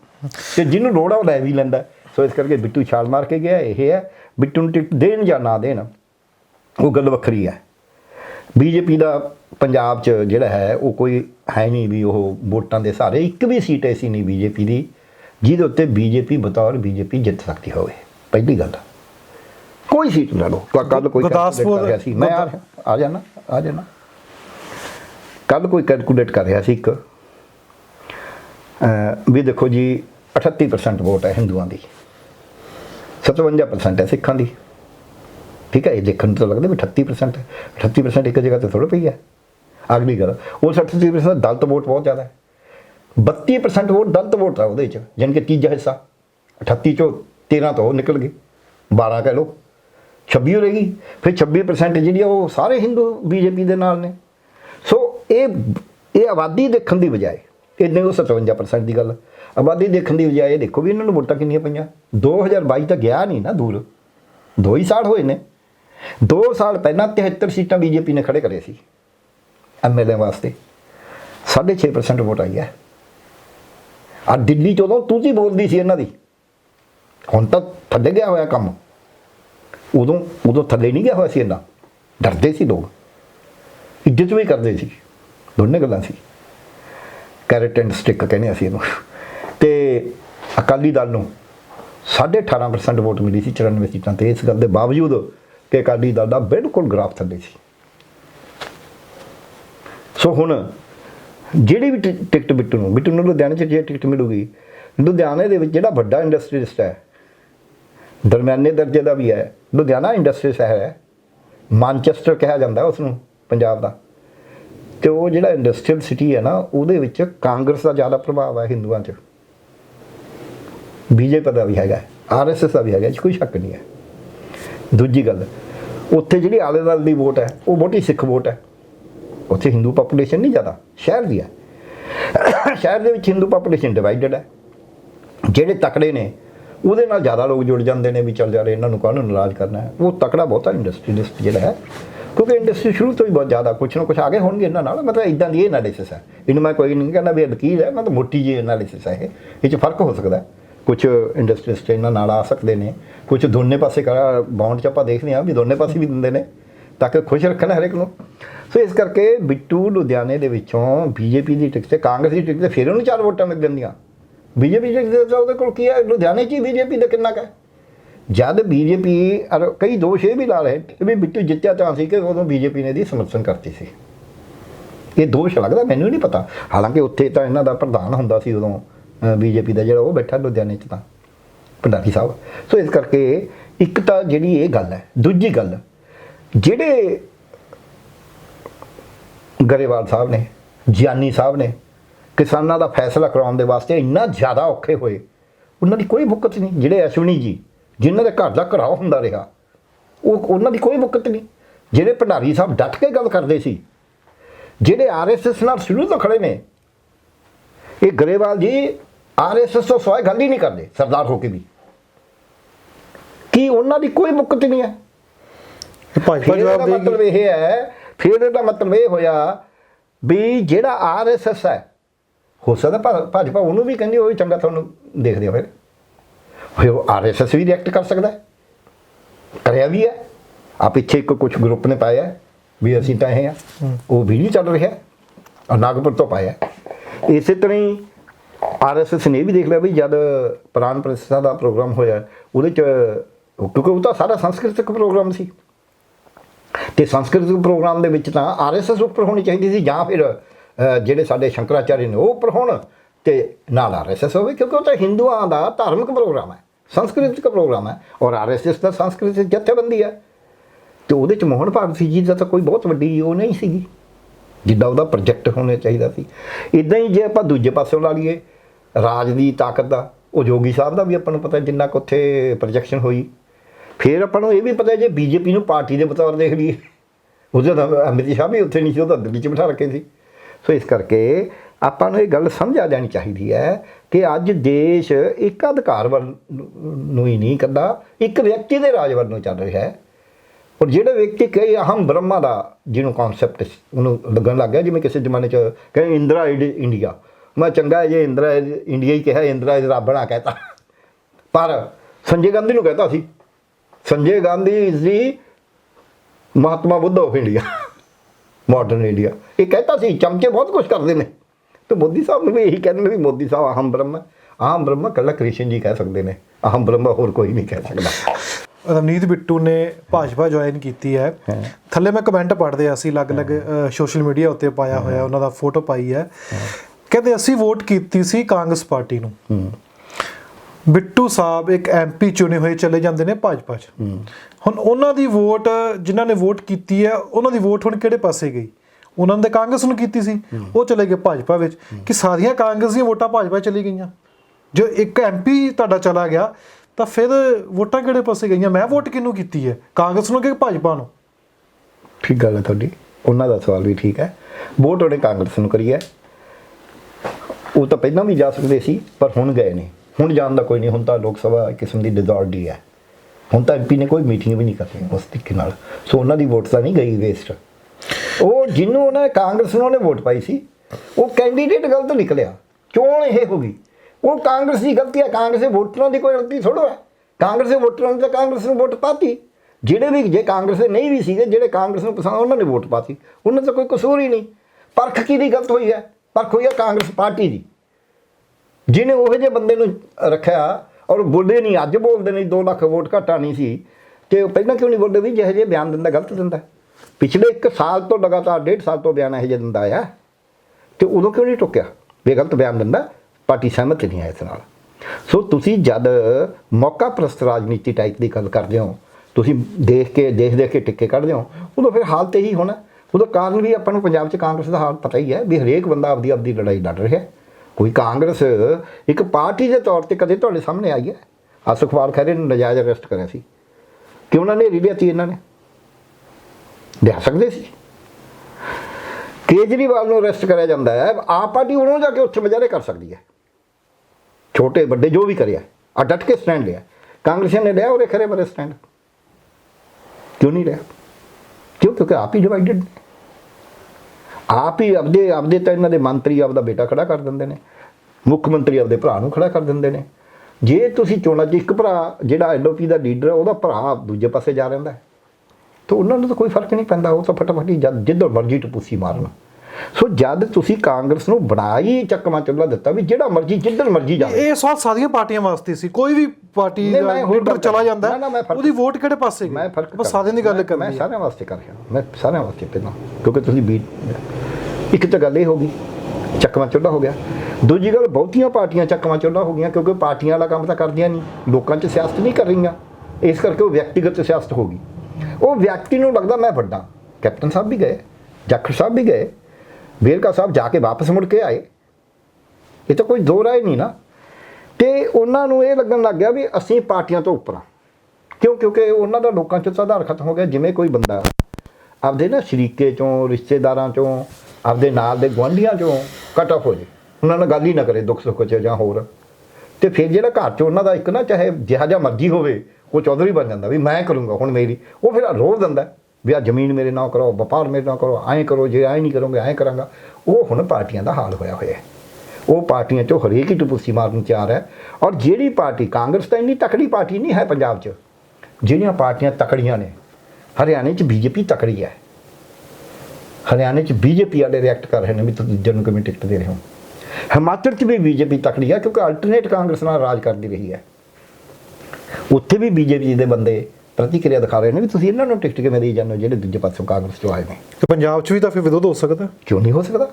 ਤੇ ਜਿਹਨੂੰ ਲੋੜ ਆ, ਉਹ ਲੈ ਵੀ ਲੈਂਦਾ ਸੋ ਇਸ ਕਰਕੇ ਬਿੱਟੂ ਛਾਲ ਮਾਰ ਕੇ ਗਿਆ, ਇਹ ਹੈ, ਬਿੱਟੂ ਨੂੰ ਟਿਕਟ ਦੇਣ ਜਾਂ ਨਾ ਦੇਣ, ਉਹ ਗੱਲ ਵੱਖਰੀ ਹੈ। ਬੀਜੇਪੀ ਦਾ ਪੰਜਾਬ 'ਚ ਜਿਹੜਾ ਹੈ ਉਹ ਕੋਈ ਹੈ ਨਹੀਂ ਵੀ ਉਹ ਵੋਟਾਂ ਦੇ ਸਹਾਰੇ ਇੱਕ ਵੀ ਸੀਟ ਐਸੀ ਨਹੀਂ ਬੀਜੇਪੀ ਦੀ ਜਿਹਦੇ ਉੱਤੇ ਬੀਜੇਪੀ ਬਤੌਰ ਬੀਜੇਪੀ ਜਿੱਤ ਸਕਦੀ ਹੋਵੇ। ਪਹਿਲੀ ਗੱਲ ਕੋਈ ਸੀਟ ਲੈ ਲਓ। ਕੱਲ ਕੋਈ ਗੁਰਦਾਸਪੁਰ- calculate ਕਰ ਰਿਹਾ ਸੀ। ਮੈਂ ਆ ਜਾਣਾ ਆ ਜਾਣਾ ਕੱਲ ਕੋਈ ਕੈਲਕੂਲੇਟ ਕਰ ਰਿਹਾ ਸੀ ਇੱਕ। ਵੀ ਦੇਖੋ ਜੀ 38% ਵੋਟ ਹੈ ਹਿੰਦੂਆਂ ਦੀ। 57% ਹੈ ਸਿੱਖਾਂ ਦੀ। ਠੀਕ ਹੈ, ਇਹ ਦੇਖਣ ਨੂੰ ਤਾਂ ਲੱਗਦਾ ਵੀ 38% ਹੈ। 38% ਇੱਕ ਜਗ੍ਹਾ ਤੇ ਥੋੜਾ ਪਈ ਹੈ। ਅਗਲੀ ਗੱਲ, ਉਹ 38% ਦਲਤ ਵੋਟ ਬਹੁਤ ਜ਼ਿਆਦਾ ਹੈ। 32% ਵੋਟ ਦਲਤ ਵੋਟ ਹੈ ਉਹਦੇ ਚ, ਜਾਣੀ ਕਿ ਤੀਜਾ ਹਿੱਸਾ। 38 ਚੋਂ 13 ਤੋਂ ਉਹ ਨਿਕਲ ਗਏ 12 ਕਹਿ ਲਓ। 26 ਹੋ ਰਹੇਗੀ ਫਿਰ 26% ਜਿਹੜੀ ਆ ਉਹ ਸਾਰੇ ਹਿੰਦੂ ਬੀਜੇਪੀ ਦੇ ਨਾਲ ਨੇ। ਸੋ ਇਹ ਇਹ ਆਬਾਦੀ ਦੇਖਣ ਦੀ ਬਜਾਏ, ਇਹਨੇ ਉਹ 57% ਦੀ ਗੱਲ। ਆਬਾਦੀ ਦੇਖਣ ਦੀ ਬਜਾਏ ਇਹ ਦੇਖੋ ਵੀ ਇਹਨਾਂ ਨੂੰ ਵੋਟਾਂ ਕਿੰਨੀਆਂ ਪਈਆਂ। 2022 ਤਾਂ ਗਿਆ ਨਹੀਂ ਨਾ ਦੂਰ। ਦੋ ਹੀ ਸਾਲ ਹੋਏ ਨੇ। ਦੋ ਸਾਲ ਪਹਿਲਾਂ 73 ਸੀਟਾਂ ਬੀਜੇਪੀ ਨੇ ਖੜੇ ਕਰੇ ਸੀ ਐਮਐਲਏ ਵਾਸਤੇ। 6.5% ਵੋਟ ਆਈ ਹੈ। ਆ ਦਿੱਲੀ 'ਚ ਉਦੋਂ ਤੂੰ ਹੀ ਬੋਲਦੀ ਸੀ ਇਹਨਾਂ ਦੀ। ਹੁਣ ਤਾਂ ਥੱਲੇ ਗਿਆ ਹੋਇਆ ਕੰਮ। ਉਦੋਂ ਉਦੋਂ ਥੱਲੇ ਨਹੀਂ ਗਿਆ ਹੋਇਆ ਸੀ ਇਹਨਾਂ ਡਰਦੇ ਸੀ ਲੋਕ। ਇੱਜ਼ਤ ਵੀ ਕਰਦੇ ਸੀ। ਦੋਨੇ ਗੱਲਾਂ ਸੀ। ਕੈਰਟ ਐਂਡ ਸਟਿਕ ਕਹਿੰਦੇ ਅਸੀਂ ਇਹਨੂੰ। ਤੇ ਅਕਾਲੀ ਦਲ ਨੂੰ 18.5% ਵੋਟ ਮਿਲੀ ਸੀ 94 ਸੀਟਾਂ ਤੇ। ਇਸ ਗੱਲ ਦੇ ਬਾਵਜੂਦ ਕਿ ਅਕਾਲੀ ਦਲ ਦਾ ਬਿਲਕੁਲ ਗ੍ਰਾਫ ਥੱਲੇ ਸੀ। ਸੋ ਹੁਣ ਜਿਹੜੀ ਵੀ ਟਿ- ਟਿਕਟ ਬਿੱਟੂ ਨੂੰ ਬਿੱਟੂ ਨੂੰ ਲੁਧਿਆਣੇ 'ਚ ਜੇ ਟਿਕਟ ਮਿਲੂਗੀ, ਲੁਧਿਆਣੇ ਦੇ ਵਿੱਚ ਜਿਹੜਾ ਵੱਡਾ ਇੰਡਸਟਰੀਲਿਸਟ ਹੈ, ਦਰਮਿਆਨੇ ਦਰਜੇ ਦਾ ਵੀ ਹੈ, ਲੁਧਿਆਣਾ ਇੰਡਸਟਰੀ ਸ਼ਹਿਰ ਹੈ, ਮਾਨਚੈਸਟਰ ਕਿਹਾ ਜਾਂਦਾ ਉਸ ਨੂੰ ਪੰਜਾਬ ਦਾ। ਤੇ ਉਹ ਜਿਹੜਾ ਇੰਡਸਟਰੀਅਲ ਸਿਟੀ ਹੈ ਨਾ, ਉਹਦੇ ਵਿੱਚ ਕਾਂਗਰਸ ਦਾ ਜ਼ਿਆਦਾ ਪ੍ਰਭਾਵ ਹੈ ਹਿੰਦੂਆਂ 'ਚ। ਬੀਜੇਪੀ ਦਾ ਵੀ ਹੈਗਾ, ਆਰਐਸਐਸ ਦਾ ਵੀ ਹੈਗਾ ਇਹ ਕੋਈ ਸ਼ੱਕ ਨਹੀਂ ਹੈ। ਦੂਜੀ ਗੱਲ, ਉੱਥੇ ਜਿਹੜੀ ਆਲੇ ਦੁਆਲੇ ਦੀ ਵੋਟ ਹੈ, ਉਹ ਬਹੁਤੀ ਸਿੱਖ ਵੋਟ ਹੈ। ਉੱਥੇ ਹਿੰਦੂ ਪੋਪੂਲੇਸ਼ਨ ਨਹੀਂ ਜ਼ਿਆਦਾ, ਸ਼ਹਿਰ ਦੀ ਹੈ। ਸ਼ਹਿਰ ਦੇ ਵਿੱਚ ਹਿੰਦੂ ਪੋਪੂਲੇਸ਼ਨ ਡਿਵਾਈਡਡ ਹੈ। ਜਿਹੜੇ ਤਕੜੇ ਨੇ, ਉਹਦੇ ਨਾਲ ਜ਼ਿਆਦਾ ਲੋਕ ਜੁੜ ਜਾਂਦੇ ਨੇ ਵੀ ਚੱਲ ਜਾ ਰਹੇ ਇਹਨਾਂ ਨੂੰ ਕਾਹਨੂੰ ਨਾਰਾਜ਼ ਕਰਨਾ ਹੈ। ਉਹ ਤਕੜਾ ਬਹੁਤਾ ਇੰਡਸਟਰੀਲਿਸਟ ਜਿਹੜਾ ਹੈ। ਕਿਉਂਕਿ ਇੰਡਸਟਰੀ ਸ਼ੁਰੂ ਤੋਂ ਹੀ ਬਹੁਤ ਜ਼ਿਆਦਾ ਕੁਛ ਨਾ ਕੁਛ ਆਗੇ ਹੋਣਗੇ ਇਹਨਾਂ ਨਾਲ। ਮਤਲਬ ਇਦਾਂ ਦੀ ਇਹ ਐਨਾਲਿਸਿਸ ਹੈ। ਇਹਨੂੰ ਮੈਂ ਕੋਈ ਨਹੀਂ ਕਹਿੰਦਾ ਵੀ ਇਹ ਲਕੀਰ ਹੈ, ਮਤਲਬ ਮੋਟੀ ਜਿਹੀ ਐਨਾਲਿਸਿਸ ਹੈ ਇਹ। ਇਹ 'ਚ ਫ਼ਰਕ ਹੋ ਸਕਦਾ ਕੁਝ ਇੰਡਸਟਰੀਲਿਸਟ ਇਹਨਾਂ ਨਾਲ ਆ ਸਕਦੇ ਨੇ ਕੁਝ ਦੋਨੇ ਪਾਸੇ ਕਰਾ ਬਾਉਂਡ 'ਚ ਆਪਾਂ ਦੇਖਦੇ ਹਾਂ ਵੀ ਦੋਨੇ ਪਾਸੇ ਵੀ ਦਿੰਦੇ ਨੇ, ਤਾਂ ਕਿ ਖੁਸ਼ ਰੱਖਣ ਹਰੇਕ ਨੂੰ। ਸੋ ਇਸ ਕਰਕੇ ਬਿੱਟੂ ਲੁਧਿਆਣੇ ਦੇ ਵਿੱਚੋਂ ਬੀਜੇਪੀ ਦੀ ਟਿਕਟ ਤੇ, ਕਾਂਗਰਸ ਦੀ ਟਿਕਟ ਤੇ ਫਿਰ ਉਹਨੂੰ ਚਾਰ ਵੋਟਾਂ ਮਿਲ ਜਾਂਦੀਆਂ। ਬੀਜੇਪੀ ਟਿਕਟ ਤਾਂ ਉਹਦੇ ਕੋਲ ਕੀ ਹੈ? ਲੁਧਿਆਣੇ 'ਚ ਹੀ ਬੀਜੇਪੀ ਦਾ ਕਿੰਨਾ ਕੁ ਹੈ? ਜਦ ਬੀਜੇਪੀ ਔਰ ਕਈ ਦੋਸ਼ ਇਹ ਵੀ ਲਾ ਰਹੇ ਵੀ ਬਿੱਟੂ ਜਿੱਤਿਆ ਤਾਂ ਸੀ ਕਿ ਉਦੋਂ ਬੀਜੇਪੀ ਨੇ ਦੀ ਸਮਰਥਨ ਕਰਤੀ ਸੀ। ਇਹ ਦੋਸ਼ ਲੱਗਦਾ, ਮੈਨੂੰ ਨਹੀਂ ਪਤਾ। ਹਾਲਾਂਕਿ ਉੱਥੇ ਤਾਂ ਇਹਨਾਂ ਦਾ ਪ੍ਰਧਾਨ ਹੁੰਦਾ ਸੀ ਉਦੋਂ। ਬੀਜੇਪੀ ਦਾ ਜਿਹੜਾ ਉਹ ਬੈਠਾ ਲੁਧਿਆਣੇ 'ਚ ਤਾਂ, ਭੰਡਾਰੀ ਸਾਹਿਬ। ਸੋ ਇਸ ਕਰਕੇ ਇੱਕ ਤਾਂ ਜਿਹੜੀ ਇਹ ਗੱਲ ਹੈ, ਦੂਜੀ ਗੱਲ, ਜਿਹੜੇ ਗਰੇਵਾਲ ਸਾਹਿਬ ਨੇ, ਜਿਆਨੀ ਸਾਹਿਬ ਨੇ, ਕਿਸਾਨਾਂ ਦਾ ਫੈਸਲਾ ਕਰਾਉਣ ਦੇ ਵਾਸਤੇ ਇੰਨਾ ਜ਼ਿਆਦਾ ਔਖੇ ਹੋਏ, ਉਹਨਾਂ ਦੀ ਕੋਈ ਬੁੱਕਤ ਨਹੀਂ। ਜਿਹੜੇ ਅਸ਼ਵਨੀ ਜੀ, ਜਿਨ੍ਹਾਂ ਦੇ ਘਰ ਦਾ ਘਰਾਓ ਹੁੰਦਾ ਰਿਹਾ, ਉਹ ਉਹਨਾਂ ਦੀ ਕੋਈ ਬੁੱਕਤ ਨਹੀਂ। ਜਿਹੜੇ ਭੰਡਾਰੀ ਸਾਹਿਬ ਡਟ ਕੇ ਗੱਲ ਕਰਦੇ ਸੀ, ਜਿਹੜੇ ਆਰਐਸਐਸ ਨਾਲ ਸ਼ੁਰੂ ਤੋਂ ਖੜੇ ਨੇ, ਇਹ ਗਰੇਵਾਲ ਜੀ ਆਰਐਸਐਸ ਤੋਂ ਸਵਾਏ ਗੱਲ ਹੀ ਨਹੀਂ ਕਰਦੇ ਸਰਦਾਰ ਹੋ ਕੇ ਵੀ। ਕੀ ਉਹਨਾਂ ਦੀ ਕੋਈ ਮੁਕਤ ਨਹੀਂ ਹੈ? ਭਾਜਪਾ ਮਤਲਬ ਇਹ ਹੈ ਫਿਰ ਇਹਦਾ ਮਤਲਬ ਇਹ ਹੋਇਆ ਵੀ ਜਿਹੜਾ ਆਰਐਸਐਸ ਹੈ ਹੋ ਸਕਦਾ ਭਾ- ਭਾਜਪਾ ਉਹਨੂੰ ਵੀ ਕਹਿੰਦੀ ਉਹ ਵੀ ਚੰਗਾ ਤੁਹਾਨੂੰ ਦੇਖਦੇ ਹੋਵੇ ਹੋਏ ਉਹ ਆਰਐਸਐਸ ਵੀ ਰਿਐਕਟ ਕਰ ਸਕਦਾ ਹੈ। ਕਰਿਆ ਵੀ ਹੈ। ਆ ਪਿੱਛੇ ਇੱਕ ਕੁਝ ਗਰੁੱਪ ਨੇ ਪਾਇਆ ਵੀ ਅਸੀਂ ਤਾਂ ਇਹ ਆ ਉਹ ਵੀ ਨਹੀਂ ਚੱਲ ਰਿਹਾ ਔਰ ਨਾਗਪੁਰ ਤੋਂ ਪਾਇਆ। ਇਸੇ ਤਰ੍ਹਾਂ ਹੀ ਆਰਐਸਐਸ ਨੇ ਇਹ ਵੀ ਦੇਖ ਲਿਆ ਵੀ ਜਦ ਪ੍ਰਾਨ ਪ੍ਰਤਿਸ਼ਠਾ ਦਾ ਪ੍ਰੋਗਰਾਮ ਹੋਇਆ, ਉਹਦੇ ਚ, ਕਿਉਂਕਿ ਉਹ ਤਾਂ ਸਾਰਾ ਸੰਸਕ੍ਰਿਤਿਕ ਪ੍ਰੋਗਰਾਮ ਸੀ। ਤੇ ਸੰਸਕ੍ਰਿਤਕ ਪ੍ਰੋਗਰਾਮ ਦੇ ਵਿੱਚ ਤਾਂ ਆਰਐਸਐਸ ਉੱਪਰ ਹੋਣੀ ਚਾਹੀਦੀ ਸੀ ਜਾਂ ਫਿਰ ਜਿਹੜੇ ਸਾਡੇ ਸ਼ੰਕਰਾਚਾਰਿਆ ਨੇ ਉਹ ਉੱਪਰ ਹੋਣ ਤੇ ਨਾਲ ਆਰਐਸਐਸ ਹੋਵੇ, ਕਿਉਂਕਿ ਉਹ ਤਾਂ ਹਿੰਦੂਆਂ ਦਾ ਧਾਰਮਿਕ ਪ੍ਰੋਗਰਾਮ ਹੈ, ਸੰਸਕ੍ਰਿਤਿਕ ਪ੍ਰੋਗਰਾਮ ਹੈ ਔਰ ਆਰਐਸਐਸ ਦਾ ਸੰਸਕ੍ਰਿਤਿਕ ਜਥੇਬੰਦੀ ਹੈ। ਤੇ ਉਹਦੇ ਚ ਮੋਹਨ ਭਾਗਵਤ ਜੀ ਦਾ ਤਾਂ ਕੋਈ ਬਹੁਤ ਵੱਡੀ ਉਹ ਨਹੀਂ ਸੀਗੀ, ਜਿੱਦਾਂ ਉਹਦਾ ਪ੍ਰੋਜੈਕਟ ਹੋਣਾ ਚਾਹੀਦਾ ਸੀ। ਇਦਾਂ ਹੀ ਜੇ ਆਪਾਂ ਦੂਜੇ ਪਾਸੇ ਲਾ ਲਈਏ ਰਾਜ ਦੀ ਤਾਕਤ ਦਾ, ਉਹ ਜੋਗੀ ਸਾਹਿਬ ਦਾ ਵੀ ਆਪਾਂ ਨੂੰ ਪਤਾ ਜਿੰਨਾ ਕੁ ਉੱਥੇ ਪ੍ਰੋਜੈਕਸ਼ਨ ਹੋਈ। ਫਿਰ ਆਪਾਂ ਨੂੰ ਇਹ ਵੀ ਪਤਾ ਜੇ ਬੀਜੇਪੀ ਨੂੰ ਪਾਰਟੀ ਦੇ ਬਤੌਰ ਦੇਖ ਲਈਏ, ਉਹਦੇ ਤਾਂ ਅਮਿਤ ਸ਼ਾਹ ਵੀ ਉੱਥੇ ਨਹੀਂ ਸੀ, ਉਹ ਤਾਂ ਦਿੱਲੀ 'ਚ ਬਿਠਾ ਰੱਖੇ ਸੀ। ਸੋ ਇਸ ਕਰਕੇ ਆਪਾਂ ਨੂੰ ਇਹ ਗੱਲ ਸਮਝ ਆ ਜਾਣੀ ਚਾਹੀਦੀ ਹੈ ਕਿ ਅੱਜ ਦੇਸ਼ ਇੱਕ ਅਧਿਕਾਰ ਵੱਲ ਨੂੰ ਹੀ ਨਹੀਂ ਕੱਢਾ ਇੱਕ ਵਿਅਕਤੀ ਦੇ ਰਾਜ ਵੱਲ ਨੂੰ ਚੱਲ ਰਿਹਾ ਹੈ। ਔਰ ਜਿਹੜੇ ਵਿਅਕਤੀ ਕਹੇ ਅਹਮ ਬ੍ਰਹਮਾ ਦਾ ਜਿਹਨੂੰ ਕਨਸੈਪਟ ਉਹਨੂੰ ਲੱਗਣ ਲੱਗ ਗਿਆ, ਜਿਵੇਂ ਕਿਸੇ ਜ਼ਮਾਨੇ 'ਚ ਕਹਿੰਦੇ ਇੰਦਰਾ ਇਡ ਇੰਡੀਆ। ਮੈਂ ਚੰਗਾ ਜੇ ਇੰਦਰਾ ਇੰਡੀਆ ਹੀ ਕਿਹਾ ਇੰਦਰਾ ਇਜ ਰੱਬ ਨਾ ਕਹਤਾ। ਪਰ ਸੰਜੇ ਗਾਂਧੀ ਨੂੰ ਕਹਤਾ ਸੀ। Sanjay Gandhi is the Mahatma Buddha of India modern India ਇਹ ਕਹਤਾ ਸੀ ਚਮਚੇ ਬਹੁਤ ਕੁਝ ਕਰਦੇ ਨੇ। ਤੇ ਮੋਦੀ ਸਾਹਿਬ ਨੂੰ ਵੀ ਇਹੀ ਕਹਿੰਦੇ ਨੇ ਵੀ ਮੋਦੀ ਸਾਹਿਬ ਅਹਮ ਬ੍ਰਹਮ ਹੈ। ਅਹਮ ਬ੍ਰਹਮ ਕੱਲਾ ਕ੍ਰਿਸ਼ਨ ਜੀ ਕਹਿ ਸਕਦੇ ਨੇ। ਅਹਮ ਬ੍ਰਹਮ ਹੋਰ ਕੋਈ ਨਹੀਂ ਕਹਿ ਸਕਦਾ। ਰਵਨੀਤ ਬਿੱਟੂ ਨੇ ਭਾਜਪਾ ਜੁਆਇਨ ਕੀਤੀ ਹੈ। ਹਾਂ। ਥੱਲੇ ਮੈਂ ਕਮੈਂਟ ਪੜ੍ਹਦੇ ਆ ਅਸੀਂ ਅਲੱਗ-ਅਲੱਗ ਸੋਸ਼ਲ ਮੀਡੀਆ ਉੱਤੇ ਪਾਇਆ ਹੋਇਆ ਉਹਨਾਂ ਦਾ ਫੋਟੋ ਪਾਈ ਹੈ। ਕਹਿੰਦੇ ਅਸੀਂ ਵੋਟ ਕੀਤੀ ਸੀ ਕਾਂਗਰਸ ਪਾਰਟੀ ਨੂੰ। ਹੂੰ ਬਿੱਟੂ ਸਾਹਿਬ ਇੱਕ ਐਮਪੀ ਚੁਣੇ ਹੋਏ ਚਲੇ ਜਾਂਦੇ ਨੇ ਭਾਜਪਾ 'ਚ। ਹੁਣ ਉਹਨਾਂ ਦੀ ਵੋਟ ਜਿਨ੍ਹਾਂ ਨੇ ਵੋਟ ਕੀਤੀ ਹੈ ਉਹਨਾਂ ਦੀ ਵੋਟ ਹੁਣ ਕਿਹੜੇ ਪਾਸੇ ਗਈ? ਉਹਨਾਂ ਨੇ ਕਾਂਗਰਸ ਨੂੰ ਕੀਤੀ ਸੀ। ਉਹ ਚਲੇ ਗਏ ਭਾਜਪਾ ਵਿੱਚ। ਕਿ ਸਾਰੀਆਂ ਕਾਂਗਰਸ ਦੀਆਂ ਵੋਟਾਂ ਭਾਜਪਾ ਚਲੀ ਗਈਆਂ। ਜੋ ਇੱਕ ਐਮਪੀ ਤੁਹਾਡਾ ਚਲਾ ਗਿਆ ਤਾਂ ਫਿਰ ਵੋਟਾਂ ਕਿਹੜੇ ਪਾਸੇ ਗਈਆਂ? ਮੈਂ ਵੋਟ ਕਿਹਨੂੰ ਕੀਤੀ ਹੈ? ਕਾਂਗਰਸ ਨੂੰ ਕਿ ਭਾਜਪਾ ਨੂੰ? ਠੀਕ ਗੱਲ ਹੈ ਤੁਹਾਡੀ। ਉਹਨਾਂ ਦਾ ਸਵਾਲ ਵੀ ਠੀਕ ਹੈ। ਵੋਟ ਉਹਨੇ ਕਾਂਗਰਸ ਨੂੰ ਕਰੀ ਹੈ। ਉਹ ਤਾਂ ਪਹਿਲਾਂ ਵੀ ਜਾ ਸਕਦੇ ਸੀ, ਪਰ ਹੁਣ ਗਏ ਨੇ। ਹੁਣ ਜਾਣ ਦਾ ਕੋਈ ਨਹੀਂ, ਹੁਣ ਤਾਂ ਲੋਕ ਸਭਾ ਕਿਸਮ ਦੀ ਡਿਜ਼ਾਰਡ ਹੀ ਹੈ। ਹੁਣ ਤਾਂ ਐਮਪੀ ਨੇ ਕੋਈ ਮੀਟਿੰਗ ਵੀ ਨਹੀਂ ਕਰਨੀ ਉਸ ਤਰੀਕੇ ਨਾਲ। ਸੋ ਉਹਨਾਂ ਦੀ ਵੋਟ ਤਾਂ ਨਹੀਂ ਗਈ ਵੇਸਟ ਉਹ ਜਿਹਨੂੰ ਉਹਨਾਂ ਕਾਂਗਰਸ ਨੂੰ ਉਹਨੇ ਵੋਟ ਪਾਈ ਸੀ, ਉਹ ਕੈਂਡੀਡੇਟ ਗਲਤ ਨਿਕਲਿਆ। ਚੋਣ ਇਹ ਹੋ ਗਈ? ਉਹ ਕਾਂਗਰਸ ਦੀ ਗਲਤੀ ਹੈ, ਕਾਂਗਰਸ ਦੇ ਵੋਟਰਾਂ ਦੀ ਕੋਈ ਗਲਤੀ ਥੋੜੋ ਹੈ। ਕਾਂਗਰਸ ਦੇ ਵੋਟਰਾਂ ਨੇ ਤਾਂ ਕਾਂਗਰਸ ਨੂੰ ਵੋਟ ਪਾਤੀ। ਜਿਹੜੇ ਵੀ, ਜੇ ਕਾਂਗਰਸ ਦੇ ਨਹੀਂ ਵੀ ਸੀਗੇ, ਜਿਹੜੇ ਕਾਂਗਰਸ ਨੂੰ ਪਸੰਦ, ਉਹਨਾਂ ਨੇ ਵੋਟ ਪਾਤੀ। ਉਹਨਾਂ ਦਾ ਕੋਈ ਕਸੂਰ ਹੀ ਨਹੀਂ। ਪਰਖ ਕਿਹਦੀ ਗਲਤ ਹੋਈ ਹੈ? ਪਰਖ ਹੋਈ ਹੈ ਕਾਂਗਰਸ ਪਾਰਟੀ ਦੀ। ਜਿਹਨੇ ਉਹ ਜਿਹੇ ਬੰਦੇ ਨੂੰ ਰੱਖਿਆ ਔਰ ਬੋਲੇ ਨਹੀਂ, ਅੱਜ ਬੋਲਦੇ ਨਹੀਂ 2 ਲੱਖ ਵੋਟ ਘਟਾ ਨਹੀਂ ਸੀ, ਤੇ ਪਹਿਲਾਂ ਕਿਉਂ ਨਹੀਂ ਬੋਲਦੇ ਵੀ ਜਿਹੇ ਜਿਹੇ ਬਿਆਨ ਦਿੰਦਾ, ਗਲਤ ਦਿੰਦਾ? ਪਿਛਲੇ 1 ਸਾਲ ਤੋਂ ਲਗਾਤਾਰ 1.5 ਸਾਲ ਤੋਂ ਬਿਆਨ ਇਹੋ ਜਿਹੇ ਦਿੰਦਾ ਆ ਤੇ ਉਦੋਂ ਕਿਉਂ ਨਹੀਂ ਟੋਕਿਆ? ਵੀ ਗਲਤ ਬਿਆਨ ਦਿੰਦਾ, ਪਾਰਟੀ ਸਹਿਮਤ ਨਹੀਂ ਹੈ ਇਸ ਨਾਲ। ਸੋ ਤੁਸੀਂ ਜਦ ਮੌਕਾ ਪ੍ਰਸਤ ਰਾਜਨੀਤੀ ਟਾਈਪ ਦੀ ਗੱਲ ਕਰਦੇ ਹੋ, ਤੁਸੀਂ ਦੇਖ ਕੇ, ਦੇਖ ਦੇਖ ਕੇ ਟਿੱਕੇ ਕੱਢਦੇ ਹੋ, ਉਦੋਂ ਫਿਰ ਹਾਲਤ ਇਹੀ ਹੋਣਾ। ਉਦੋਂ ਕਾਰਨ ਵੀ ਆਪਾਂ ਨੂੰ ਪੰਜਾਬ 'ਚ ਕਾਂਗਰਸ ਦਾ ਹਾਲ ਪਤਾ ਹੀ ਹੈ ਵੀ ਹਰੇਕ ਬੰਦਾ ਆਪਦੀ ਆਪਦੀ ਲੜਾਈ ਲੜ ਰਿਹਾ ਕੋਈ ਕਾਂਗਰਸ ਇੱਕ ਪਾਰਟੀ ਦੇ ਤੌਰ ਤੇ ਕਦੇ ਤੁਹਾਡੇ ਸਾਹਮਣੇ ਆਈ ਹੈ? ਆ ਸੁਖਪਾਲ ਖਹਿਰੇ ਨੂੰ ਨਜਾਇਜ਼ ਅਰੈਸਟ ਕਰਿਆ ਸੀ। ਕਿ ਉਹਨਾਂ ਨੇ ਰੀਲਿਆ ਤੀ ਇਹਨਾਂ ਨੇ? ਲਿਆ ਸਕਦੇ ਸੀ। ਕੇਜਰੀਵਾਲ ਨੂੰ ਅਰੈਸਟ ਕਰਿਆ ਜਾਂਦਾ ਹੈ। ਆਪ ਪਾਰਟੀ ਉਹਨੂੰ ਜਾ ਕੇ ਉੱਥੇ ਮਜਾਰੇ ਕਰ ਸਕਦੀ ਹੈ। ਛੋਟੇ, ਵੱਡੇ ਜੋ ਵੀ ਕਰਿਆ ਆ ਡਟ ਕੇ ਸਟੈਂਡ ਲਿਆ। ਕਾਂਗਰਸੀਆਂ ਨੇ ਲਿਆ, ਉਹਦੇ ਖਰੇ ਬਰੇ ਸਟੈਂਡ। ਕਿਉਂ ਨਹੀਂ ਲਿਆ? ਕਿਉਂ? ਕਿਉਂਕਿ ਆਪ ਹੀ ਡਿਵਾਈਡਡ ਆਪ ਹੀ ਆਪਦੇ ਆਪਦੇ ਤਾਂ ਇਹਨਾਂ ਦੇ ਮੰਤਰੀ ਆਪਦਾ ਬੇਟਾ ਖੜਾ ਕਰ ਦਿੰਦੇ ਨੇ। ਮੁੱਖ ਮੰਤਰੀ ਆਪਦੇ ਭਰਾ ਨੂੰ ਖੜਾ ਕਰ ਦਿੰਦੇ ਨੇ। ਜੇ ਤੁਸੀਂ ਚੋਣਾਂ 'ਚ ਇੱਕ ਭਰਾ ਜਿਹੜਾ ਐਲਓਪੀ ਦਾ ਲੀਡਰ ਹੈ, ਉਹਦਾ ਭਰਾ ਦੂਜੇ ਪਾਸੇ ਜਾ ਰਹਿੰਦਾ ਤਾਂ ਉਹਨਾਂ ਨੂੰ ਤਾਂ ਕੋਈ ਫ਼ਰਕ ਨਹੀਂ ਪੈਂਦਾ, ਉਹ ਤਾਂ ਫਟਾਫਟ ਜਦ ਜਿੱਦੋਂ ਮਰਜ਼ੀ ਟਪੂਸੀ ਮਾਰਨ। ਸੋ ਜਦ ਤੁਸੀਂ ਕਾਂਗਰਸ ਨੂੰ ਬਣਾਈ ਚੱਕਮਾ ਚੱਲਾ ਦਿੱਤਾ ਵੀ ਜਿਹੜਾ ਮਰਜ਼ੀ ਜਿੱਧਰ ਮਰਜ਼ੀ ਜਾਵੇ। ਇਹ ਸਵਾਲ ਸਾਰੀਆਂ ਪਾਰਟੀਆਂ ਵਾਸਤੇ ਸੀ। ਕੋਈ ਵੀ ਪਾਰਟੀ ਦਾ ਲੀਡਰ ਚਲਾ ਕਰ- ਜਾਂਦਾ ਹੈ, ਉਹਦੀ ਵੋਟ ਕਿਹੜੇ ਪਾਸੇ ਗਈ? ਮੈਂ ਫ਼ਰਕ ਬਸ ਸਾਰਿਆਂ ਦੀ ਗੱਲ ਕਰਨੀ ਮੈਂ ਹੈ। ਸਾਰਿਆਂ ਵਾਸਤੇ ਕਰ ਰਿਹਾ। ਮੈਂ ਸਾਰਿਆਂ ਵਾਸਤੇ ਪਹਿਲਾਂ ਕਿਉਂਕਿ ਤੁਸੀਂ ਬੀਟ ਇੱਕ ਤਾਂ ਗੱਲ ਇਹ ਹੋ ਗਈ ਚੱਕਵਾਂ ਚੁੱਲਾ ਹੋ ਗਿਆ। ਦੂਜੀ ਗੱਲ ਬਹੁਤੀਆਂ ਪਾਰਟੀਆਂ ਚੱਕਵਾਂ ਚੁੱਲਾ ਹੋ ਗਈਆਂ ਕਿਉਂਕਿ ਪਾਰਟੀਆਂ ਵਾਲਾ ਕੰਮ ਤਾਂ ਕਰਦੀਆਂ ਨਹੀਂ। ਲੋਕਾਂ 'ਚ ਸਿਆਸਤ ਨਹੀਂ ਕਰ ਰਹੀਆਂ। ਇਸ ਕਰਕੇ ਉਹ ਵਿਅਕਤੀਗਤ ਸਿਆਸਤ ਹੋ ਗਈ। ਉਹ ਵਿਅਕਤੀ ਨੂੰ ਲੱਗਦਾ ਮੈਂ ਵੱਡਾ। ਕੈਪਟਨ ਸਾਹਿਬ ਵੀ ਗਏ ਜਾਖੜ ਸਾਹਿਬ ਵੀ ਗਏ। ਵੇਰਕਾ ਸਾਹਿਬ ਜਾ ਕੇ ਵਾਪਸ ਮੁੜ ਕੇ ਆਏ। ਇਹ ਤਾਂ ਕੋਈ ਦੋ ਰਾਏ ਨਹੀਂ ਨਾ। ਤੇ ਉਹਨਾਂ ਨੂੰ ਇਹ ਲੱਗਣ ਲੱਗ ਗਿਆ ਵੀ ਅਸੀਂ ਪਾਰਟੀਆਂ ਤੋਂ ਉੱਪਰ ਹਾਂ। ਕਿਉਂ? ਕਿਉਂਕਿ ਉਹਨਾਂ ਦਾ ਲੋਕਾਂ 'ਚ ਸੁਧਾਰ ਖਤਮ ਹੋ ਗਿਆ, ਜਿਵੇਂ ਕੋਈ ਬੰਦਾ ਆਪਦੇ ਨਾ ਸ਼ਰੀਕੇ ਚੋਂ, ਰਿਸ਼ਤੇਦਾਰਾਂ ਚੋਂ, ਆਪਦੇ ਨਾਲ ਦੇ ਗੁਆਂਢੀਆਂ ਚੋਂ ਕੱਟ ਆਫ ਹੋ ਜੇ। ਉਹਨਾਂ ਨਾਲ ਗੱਲ ਹੀ ਨਾ ਕਰੇ ਦੁੱਖ ਸੁੱਖ 'ਚ ਜਾਂ ਹੋਰ। ਤੇ ਫਿਰ ਜਿਹੜਾ ਘਰ 'ਚ ਉਹਨਾਂ ਦਾ ਇੱਕ ਨਾ ਚਾਹੇ ਜਿਹਾ ਜਿਹਾ ਮਰਜ਼ੀ ਹੋਵੇ, ਉਹ ਚੌਧਰੀ ਬਣ ਜਾਂਦਾ ਵੀ ਮੈਂ ਕਰੂੰਗਾ, ਹੁਣ ਮੇਰੀ। ਉਹ ਫਿਰ ਰੋਹ ਦਿੰਦਾ। ਵੀ ਆ ਜ਼ਮੀਨ ਮੇਰੇ ਨਾਂ ਕਰੋ, ਵਪਾਰ ਮੇਰੇ ਨਾਂ ਕਰੋ, ਐਂ ਕਰੋ, ਜੇ ਐਂ ਨਹੀਂ ਕਰੋਗੇ, ਐਂ ਕਰਾਂਗਾ। ਉਹ ਹੁਣ ਪਾਰਟੀਆਂ ਦਾ ਹਾਲ ਹੋਇਆ ਹੋਇਆ ਹੈ। ਉਹ ਪਾਰਟੀਆਂ 'ਚੋਂ ਹਰੇਕ ਹੀ ਟਪੂਸੀ ਮਾਰਨ ਨੂੰ ਤਿਆਰ ਹੈ। ਔਰ ਜਿਹੜੀ ਪਾਰਟੀ ਕਾਂਗਰਸ ਤਾਂ ਇੰਨੀ ਤਕੜੀ ਪਾਰਟੀ ਨਹੀਂ ਹੈ ਪੰਜਾਬ 'ਚ, ਜਿਹੜੀਆਂ ਪਾਰਟੀਆਂ ਤਕੜੀਆਂ ਨੇ, ਹਰਿਆਣੇ 'ਚ ਬੀਜੇਪੀ ਤਕੜੀ ਹੈ। ਹਰਿਆਣੇ 'ਚ ਬੀਜੇਪੀ ਵਾਲੇ ਰਿਐਕਟ ਕਰ ਰਹੇ ਨੇ ਵੀ ਤੁਸੀਂ ਦੂਜੇ ਨੂੰ ਕਿਵੇਂ ਟਿਕਟ ਦੇ ਰਹੇ ਹੋ। ਹਿਮਾਚਲ 'ਚ ਵੀ ਬੀਜੇਪੀ ਤਕੜੀ ਹੈ, ਕਿਉਂਕਿ ਅਲਟਰਨੇਟ ਕਾਂਗਰਸ ਨਾਲ ਰਾਜ ਕਰਦੀ ਰਹੀ ਹੈ। ਉੱਥੇ ਵੀ ਬੀਜੇਪੀ ਦੇ ਬੰਦੇ ਪ੍ਰਤੀਕਿਰਿਆ ਦਿਖਾ ਰਹੇ ਨੇ ਵੀ ਤੁਸੀਂ ਇਹਨਾਂ ਨੂੰ ਟਿਕਟ ਕਿਵੇਂ ਦੇਈ ਜਾਂਦੇ ਹੋ ਜਿਹੜੇ ਦੂਜੇ ਪਾਸੋਂ ਕਾਂਗਰਸ 'ਚੋਂ ਆਏ ਨੇ? ਤੇ ਪੰਜਾਬ 'ਚ ਵੀ ਤਾਂ ਫਿਰ ਵਿਰੋਧ ਹੋ ਸਕਦਾ। ਕਿਉਂ ਨਹੀਂ ਹੋ ਸਕਦਾ?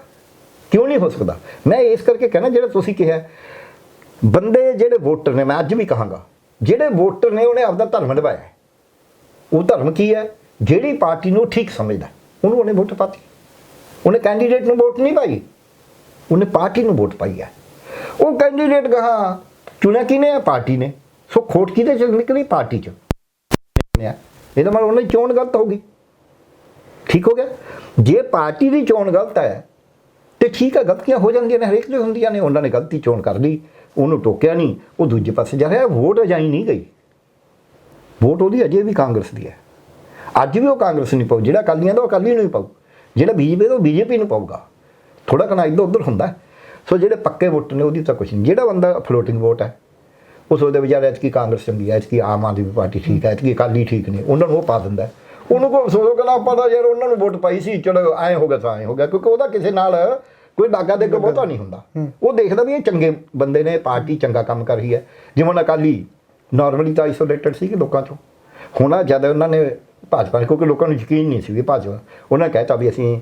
ਕਿਉਂ ਨਹੀਂ ਹੋ ਸਕਦਾ? ਮੈਂ ਇਸ ਕਰਕੇ ਕਹਿਣਾ ਜਿਹੜਾ ਤੁਸੀਂ ਕਿਹਾ ਬੰਦੇ ਜਿਹੜੇ ਵੋਟਰ ਨੇ ਮੈਂ ਅੱਜ ਵੀ ਕਹਾਂਗਾ ਜਿਹੜੇ ਵੋਟਰ ਨੇ ਉਹਨੇ ਆਪਦਾ ਧਰਮ ਨਿਭਾਇਆ। ਉਹ ਧਰਮ ਕੀ ਹੈ? ਜਿਹੜੀ ਪਾਰਟੀ ਨੂੰ ਠੀਕ ਸਮਝਦਾ ਉਹਨੂੰ ਉਹਨੇ ਵੋਟ ਪਾਤੀ। ਉਹਨੇ ਕੈਂਡੀਡੇਟ ਨੂੰ ਵੋਟ ਨਹੀਂ ਪਾਈ। ਉਹਨੇ ਪਾਰਟੀ ਨੂੰ ਵੋਟ ਪਾਈ ਹੈ। ਉਹ ਕੈਂਡੀਡੇਟ ਕਹਾ ਚੁਣਿਆ ਕਿਨੇ ਹੈ ਪਾਰਟੀ ਨੇ। ਸੋ ਖੋਟ ਕਿਹਦੇ ਚ ਨਿਕਲੀ? ਪਾਰਟੀ ਚ। ਨਿਕਲਿਆ। ਇਹਦਾ ਮਤਲਬ ਉਹਨਾਂ ਦੀ ਚੋਣ ਗਲਤ ਹੋ ਗਈ ਠੀਕ ਹੋ ਗਿਆ? ਜੇ ਪਾਰਟੀ ਦੀ ਚੋਣ ਗਲਤ ਹੈ, ਤੇ ਠੀਕ ਹੈ ਗਲਤੀਆਂ ਹੋ ਜਾਂਦੀਆਂ ਨੇ, ਹਰੇਕ ਦੇ ਹੁੰਦੀਆਂ ਨੇ, ਉਹਨਾਂ ਨੇ ਗਲਤੀ ਚੋਣ ਕਰ ਲਈ, ਉਹਨੂੰ ਟੋਕਿਆ ਨਹੀਂ, ਉਹ ਦੂਜੇ ਪਾਸੇ ਜਾ ਰਿਹਾ, ਵੋਟ ਅਜਾਈ ਨਹੀਂ ਗਈ। ਵੋਟ ਉਹਦੀ ਅਜੇ ਵੀ ਕਾਂਗਰਸ ਦੀ ਹੈ। ਅੱਜ ਵੀ ਉਹ ਕਾਂਗਰਸ ਨਹੀਂ ਪਾਉ ਜਿਹੜਾ ਅਕਾਲੀਆਂ ਦਾ ਉਹ ਅਕਾਲੀ ਨੂੰ ਹੀ ਪਾਉ ਜਿਹੜਾ ਬੀਜੇਪੀ ਦਾ ਉਹ ਬੀਜੇਪੀ ਨੂੰ ਪਾਊਗਾ। ਥੋੜਾ ਕਨਾ ਇੱਧਰ ਉੱਧਰ ਹੁੰਦਾ। ਸੋ ਜਿਹੜੇ ਪੱਕੇ ਵੋਟ ਨੇ, ਉਹਦੀ ਤਾਂ ਕੁਛ ਨਹੀਂ। ਜਿਹੜਾ ਬੰਦਾ ਫਲੋਟਿੰਗ ਵੋਟ ਹੈ ਉਹ ਸੋਚਦਾ ਵਿਚਾਰਾ ਐਤਕੀ ਕਾਂਗਰਸ ਚੰਗੀ ਹੈ ਐਤਕੀ ਆਮ ਆਦਮੀ ਪਾਰਟੀ ਠੀਕ ਹੈ ਐਤਕੀ ਅਕਾਲੀ ਠੀਕ ਨੇ ਉਹਨਾਂ ਨੂੰ ਉਹ ਪਾ ਦਿੰਦਾ। ਉਹਨੂੰ ਕੋ ਸੋਚੋ ਕਹਿੰਦਾ ਆਪਾਂ ਤਾਂ ਯਾਰ ਉਹਨਾਂ ਨੂੰ ਵੋਟ ਪਾਈ ਸੀ ਚਲੋ ਐਂ ਹੋ ਗਿਆ ਤਾਂ ਐਂ ਹੋ ਗਿਆ ਕਿਉਂਕਿ ਉਹਦਾ ਕਿਸੇ ਨਾਲ ਕੋਈ ਡਾਗਾ ਦੇ ਕੇ ਬਹੁਤਾ ਨਹੀਂ ਹੁੰਦਾ। ਉਹ ਦੇਖਦਾ ਵੀ ਇਹ ਚੰਗੇ ਬੰਦੇ ਨੇ ਪਾਰਟੀ ਚੰਗਾ ਕੰਮ ਕਰ ਰਹੀ ਹੈ। ਜਿਵੇਂ ਅਕਾਲੀ ਨਾਰਮਲੀ ਤਾਂ ਆਈਸੋਲੇਟਡ ਸੀ ਕਿ ਲੋਕਾਂ ਚੋਂ। ਹੁਣ ਜਦ ਉਹਨਾਂ ਨੇ ਭਾਜਪਾ ਕਿਉਂਕਿ ਲੋਕਾਂ ਨੂੰ ਯਕੀਨ ਨਹੀਂ ਸੀ ਵੀ ਭਾਜਪਾ। ਉਹਨਾਂ ਕਹਿਤਾ ਵੀ ਅਸੀਂ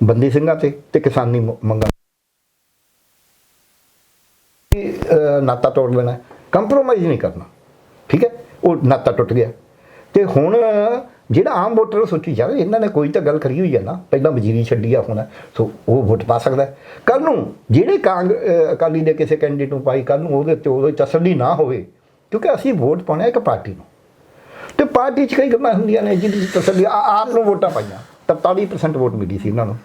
ਬੰਦੀ ਸਿੰਘਾਂ ਤੇ ਤੇ ਕਿਸਾਨੀ ਮੰਗਾਂ ਕਿ, ਨਾਤਾ ਤੋੜ ਲੈਣਾ ਕੰਪਰੋਮਾਈਜ਼ ਨਹੀਂ ਕਰਨਾ। ਠੀਕ ਹੈ? ਉਹ ਨਾਤਾ ਟੁੱਟ ਗਿਆ। ਤੇ ਹੁਣ ਜਿਹੜਾ ਆਮ ਵੋਟਰ ਸੋਚੀ ਜਾਵੇ ਇਹਨਾਂ ਨੇ ਕੋਈ ਤਾਂ ਗੱਲ ਕਰੀ ਹੋਈ ਹੈ ਨਾ ਪਹਿਲਾਂ ਵਜ਼ੀਰੀ ਛੱਡੀ ਆ ਹੁਣ ਸੋ ਉਹ ਵੋਟ ਪਾ ਸਕਦਾ ਕੱਲ ਨੂੰ ਜਿਹੜੇ ਕਾਂਗ ਅਕਾਲੀ ਦੇ ਕਿਸੇ ਕੈਂਡੀਡੇਟ ਨੂੰ ਪਾਈ ਕੱਲ ਨੂੰ ਉਹਦੇ ਤੇ ਉਹਦੀ ਤਸੱਲੀ ਨਾ ਹੋਵੇ ਕਿਉਂਕਿ ਅਸੀਂ ਵੋਟ ਪਾਉਣਾ ਇੱਕ ਪਾਰਟੀ ਨੂੰ। ਤੇ ਪਾਰਟੀ 'ਚ ਕਈ ਗੱਲਾਂ ਹੁੰਦੀਆਂ ਨੇ ਜਿਹਦੀ ਤਸੱਲੀ ਆ- ਆਪ ਨੂੰ ਵੋਟਾਂ ਪਾਈਆਂ। 43% ਵੋਟ ਮਿਲੀ ਸੀ ਇਹਨਾਂ ਨੂੰ।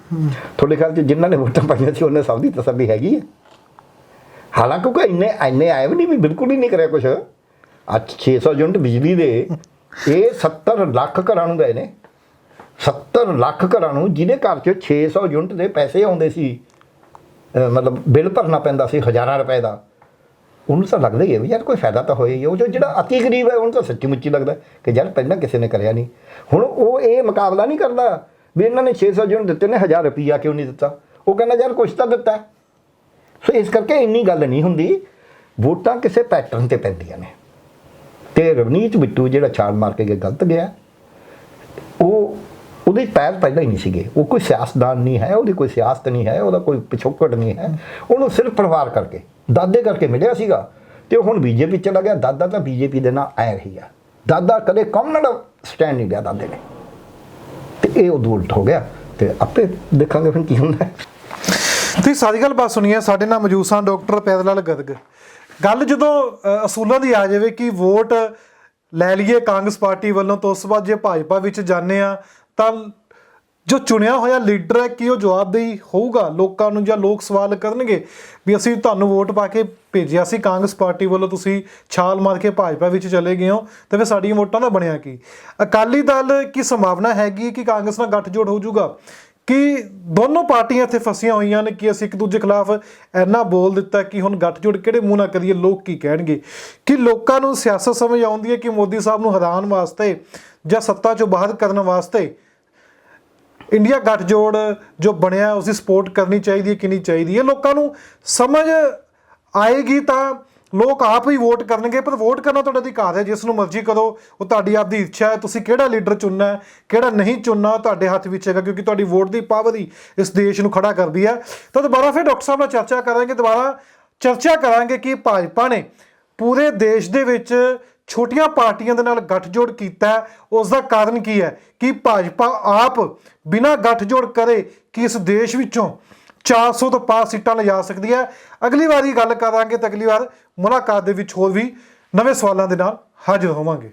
ਤੁਹਾਡੇ ਖਿਆਲ 'ਚ ਜਿਨ੍ਹਾਂ ਨੇ ਵੋਟਾਂ ਪਾਈਆਂ ਸੀ ਉਹਨਾਂ ਸਭ ਦੀ ਤਸੱਲੀ ਹੈਗੀ ਹੈ? ਹਾਲਾਂਕਿ ਕੋਈ ਇੰਨੇ ਇੰਨੇ ਆਏ ਵੀ ਨਹੀਂ, ਵੀ ਬਿਲਕੁਲ ਹੀ ਨਹੀਂ ਕਰਿਆ ਕੁਛ। ਅੱਜ 600 ਯੂਨਿਟ ਬਿਜਲੀ ਦੇ, ਇਹ 70 ਲੱਖ ਘਰਾਂ ਨੂੰ ਗਏ ਨੇ। 70 ਲੱਖ ਘਰਾਂ ਨੂੰ, ਜਿਹਦੇ ਘਰ 'ਚ 600 ਯੂਨਿਟ ਦੇ ਪੈਸੇ ਆਉਂਦੇ ਸੀ ਮਤਲਬ ਬਿੱਲ ਭਰਨਾ ਪੈਂਦਾ ਸੀ ਹਜ਼ਾਰਾਂ ਰੁਪਏ ਦਾ। ਉਹਨੂੰ ਤਾਂ ਲੱਗਦਾ ਹੀ ਹੈ ਵੀ ਯਾਰ ਕੋਈ ਫਾਇਦਾ ਤਾਂ ਹੋਇਆ ਹੀ ਉਹ ਜਿਹੜਾ ਅਤੀ ਗਰੀਬ ਹੈ, ਉਹਨੂੰ ਤਾਂ ਸੱਚੀ ਮੁੱਚੀ ਲੱਗਦਾ ਕਿ ਯਾਰ ਪਹਿਲਾਂ ਕਿਸੇ ਨੇ ਕਰਿਆ ਨਹੀਂ। ਹੁਣ ਉਹ ਇਹ ਮੁਕਾਬਲਾ ਨਹੀਂ ਕਰਦਾ ਵੀ ਇਹਨਾਂ ਨੇ 600 ਯੂਨਿਟ ਦਿੱਤੇ ਨੇ 1000 ਰੁਪਈਆ ਕਿਉਂ ਨਹੀਂ ਦਿੱਤਾ? ਉਹ ਕਹਿੰਦਾ ਯਾਰ ਕੁਛ ਤਾਂ ਦਿੱਤਾ ਸੋ ਇਸ ਕਰਕੇ ਇੰਨੀ ਗੱਲ ਨਹੀਂ ਹੁੰਦੀ। ਵੋਟਾਂ ਕਿਸੇ ਪੈਟਰਨ ਤੇ ਪੈਂਦੀਆਂ ਨੇ। ਤੇ ਰਵਨੀਤ ਬਿੱਟੂ ਜਿਹੜਾ ਛਾਲ ਮਾਰ ਕੇ ਗਲਤ ਗਿਆ, ਉਹ ਉਹਦੇ ਪੈਰ ਪਹਿਲਾਂ ਹੀ ਨਹੀਂ ਸੀਗੇ। ਉਹ ਕੋਈ ਸਿਆਸਤਦਾਨ ਨਹੀਂ ਹੈ, ਉਹਦੀ ਕੋਈ ਸਿਆਸਤ ਨਹੀਂ ਹੈ, ਉਹਦਾ ਕੋਈ ਪਿਛੋਕੜ ਨਹੀਂ ਹੈ। ਉਹਨੂੰ ਸਿਰਫ ਪਰਿਵਾਰ ਕਰਕੇ, ਦਾਦੇ ਕਰਕੇ ਮਿਲਿਆ ਸੀਗਾ। ਤੇ ਉਹ ਹੁਣ ਬੀਜੇਪੀ ਚਲਾ ਗਿਆ। ਦਾਦਾ ਤਾਂ ਬੀਜੇਪੀ ਦੇ ਨਾਲ ਆਇਆ ਰਹੀ ਆ। ਦਾਦਾ ਕਦੇ ਕਮਨਡ ਸਟੈਂਡ ਨਹੀਂ ਲਿਆ ਦਾਦੇ ਨੇ। ਤੇ ਇਹ ਉਦੋਂ ਉਲਟ ਹੋ ਗਿਆ। ਤੇ ਆਪੇ ਦੇਖਾਂਗੇ ਫਿਰ ਕੀ ਹੁੰਦਾ। ਤੁਸੀਂ ਸਾਰੀ ਗੱਲ ਬਾਤ ਸੁਣੀ ਹੈ, ਸਾਡੇ ਨਾਲ ਮੌਜੂਦ ਸਨ ਡਾਕਟਰ ਪੈਦਲਾਲ ਗਦਗ। ਗੱਲ ਜਦੋਂ ਅਸੂਲਾਂ ਦੀ ਆ ਜਾਵੇ ਕਿ ਵੋਟ ਲੈ ਲਈਏ ਕਾਂਗਰਸ ਪਾਰਟੀ ਵੱਲੋਂ, ਤਾਂ ਉਸ ਤੋਂ ਬਾਅਦ ਜੇ ਭਾਜਪਾ ਵਿੱਚ ਜਾਂਦੇ ਆ ਤਾਂ ਜੋ ਚੁਣਿਆ ਹੋਇਆ ਲੀਡਰ ਹੈ, ਕਿ ਉਹ ਜਵਾਬਦੇਹੀ ਹੋਊਗਾ ਲੋਕਾਂ ਨੂੰ ਜਾਂ ਲੋਕ ਸਵਾਲ ਕਰਨਗੇ? ਵੀ ਅਸੀਂ ਤੁਹਾਨੂੰ ਵੋਟ ਪਾ ਕੇ ਭੇਜਿਆ ਸੀ ਕਾਂਗਰਸ ਪਾਰਟੀ ਵੱਲੋਂ, ਤੁਸੀਂ ਛਾਲ ਮਾਰ ਕੇ ਭਾਜਪਾ ਵਿੱਚ ਚਲੇ ਗਏ ਹੋ, ਤੇ ਫਿਰ ਸਾਡੀਆਂ ਵੋਟਾਂ ਦਾ ਬਣਿਆ ਕੀ? ਅਕਾਲੀ ਦਲ ਕੀ ਸੰਭਾਵਨਾ ਹੈਗੀ ਕਿ ਕਾਂਗਰਸ ਨਾਲ ਗੱਠਜੋੜ ਹੋ ਜਾਊਗਾ ਕਿ ਦੋਨੋਂ ਪਾਰਟੀਆਂ ਇੱਥੇ ਫਸੀਆਂ ਹੋਈਆਂ ਨੇ ਕਿ ਅਸੀਂ ਇੱਕ ਦੂਜੇ ਖਿਲਾਫ ਇੰਨਾ ਬੋਲ ਦਿੱਤਾ ਕਿ ਹੁਣ ਗੱਠਜੋੜ ਕਿਹੜੇ ਮੂੰਹ ਨਾਲ ਕਰੀਏ, ਲੋਕ ਕੀ ਕਹਿਣਗੇ? ਕਿ ਲੋਕਾਂ ਨੂੰ ਸਿਆਸਤ ਸਮਝ ਆਉਂਦੀ ਹੈ ਕਿ ਮੋਦੀ ਸਾਹਿਬ ਨੂੰ ਹਰਾਉਣ ਵਾਸਤੇ ਜਾਂ ਸੱਤਾ ਚੋਂ ਬਾਹਰ ਕਰਨ ਵਾਸਤੇ ਇੰਡੀਆ ਗੱਠਜੋੜ ਜੋ ਬਣਿਆ ਉਸ ਦੀ ਸਪੋਰਟ ਕਰਨੀ ਚਾਹੀਦੀ ਹੈ ਕਿ ਨਹੀਂ ਚਾਹੀਦੀ ਹੈ? ਲੋਕਾਂ ਨੂੰ ਸਮਝ ਆਏਗੀ ਤਾਂ ਲੋਕ ਆਪ ਹੀ ਵੋਟ ਕਰਨਗੇ ਪਰ ਵੋਟ ਕਰਨਾ ਤੁਹਾਡਾ ਅਧਿਕਾਰ ਹੈ ਜਿਸ ਨੂੰ ਮਰਜ਼ੀ ਕਰੋ। ਉਹ ਤੁਹਾਡੀ ਆਪਦੀ ਇੱਛਾ ਹੈ ਤੁਸੀਂ ਕਿਹੜਾ ਲੀਡਰ ਚੁਣਨਾ ਹੈ ਕਿਹੜਾ ਨਹੀਂ ਚੁਣਨਾ ਤੁਹਾਡੇ ਹੱਥ ਵਿੱਚ ਹੈਗਾ ਕਿਉਂਕਿ ਤੁਹਾਡੀ ਵੋਟ ਦੀ ਪਾਵਰ ਹੀ ਇਸ ਦੇਸ਼ ਨੂੰ ਖੜਾ ਕਰਦੀ ਹੈ। ਤਾਂ ਦੁਬਾਰਾ ਫਿਰ ਡਾਕਟਰ ਸਾਹਿਬ ਨਾਲ ਚਰਚਾ ਕਰਾਂਗੇ ਦੁਬਾਰਾ ਚਰਚਾ ਕਰਾਂਗੇ ਕਿ ਭਾਜਪਾ ਨੇ ਪੂਰੇ ਦੇਸ਼ ਦੇ ਵਿੱਚ ਛੋਟੀਆਂ ਪਾਰਟੀਆਂ ਦੇ ਨਾਲ ਗੱਠਜੋੜ ਕੀਤਾ ਹੈ, ਉਸ ਦਾ ਕਾਰਨ ਕੀ ਹੈ? ਕਿ ਭਾਜਪਾ ਆਪ ਬਿਨਾਂ ਗੱਠਜੋੜ ਕਰੇ ਕਿ ਇਸ ਦੇਸ਼ ਵਿੱਚੋਂ 400 ਤੋਂ ਪਾਰ ਸੀਟਾਂ ਲਿਜਾ ਸਕਦੀ ਹੈ। ਅਗਲੀ ਵਾਰੀ ਗੱਲ ਕਰਾਂਗੇ ਤਾਂ ਅਗਲੀ ਵਾਰ ਮੁਲਾਕਾਤ ਦੇ ਵਿੱਚ ਹੋਰ ਵੀ ਨਵੇਂ ਸਵਾਲਾਂ ਦੇ ਨਾਲ ਹਾਜ਼ਰ ਹੋਵਾਂਗੇ।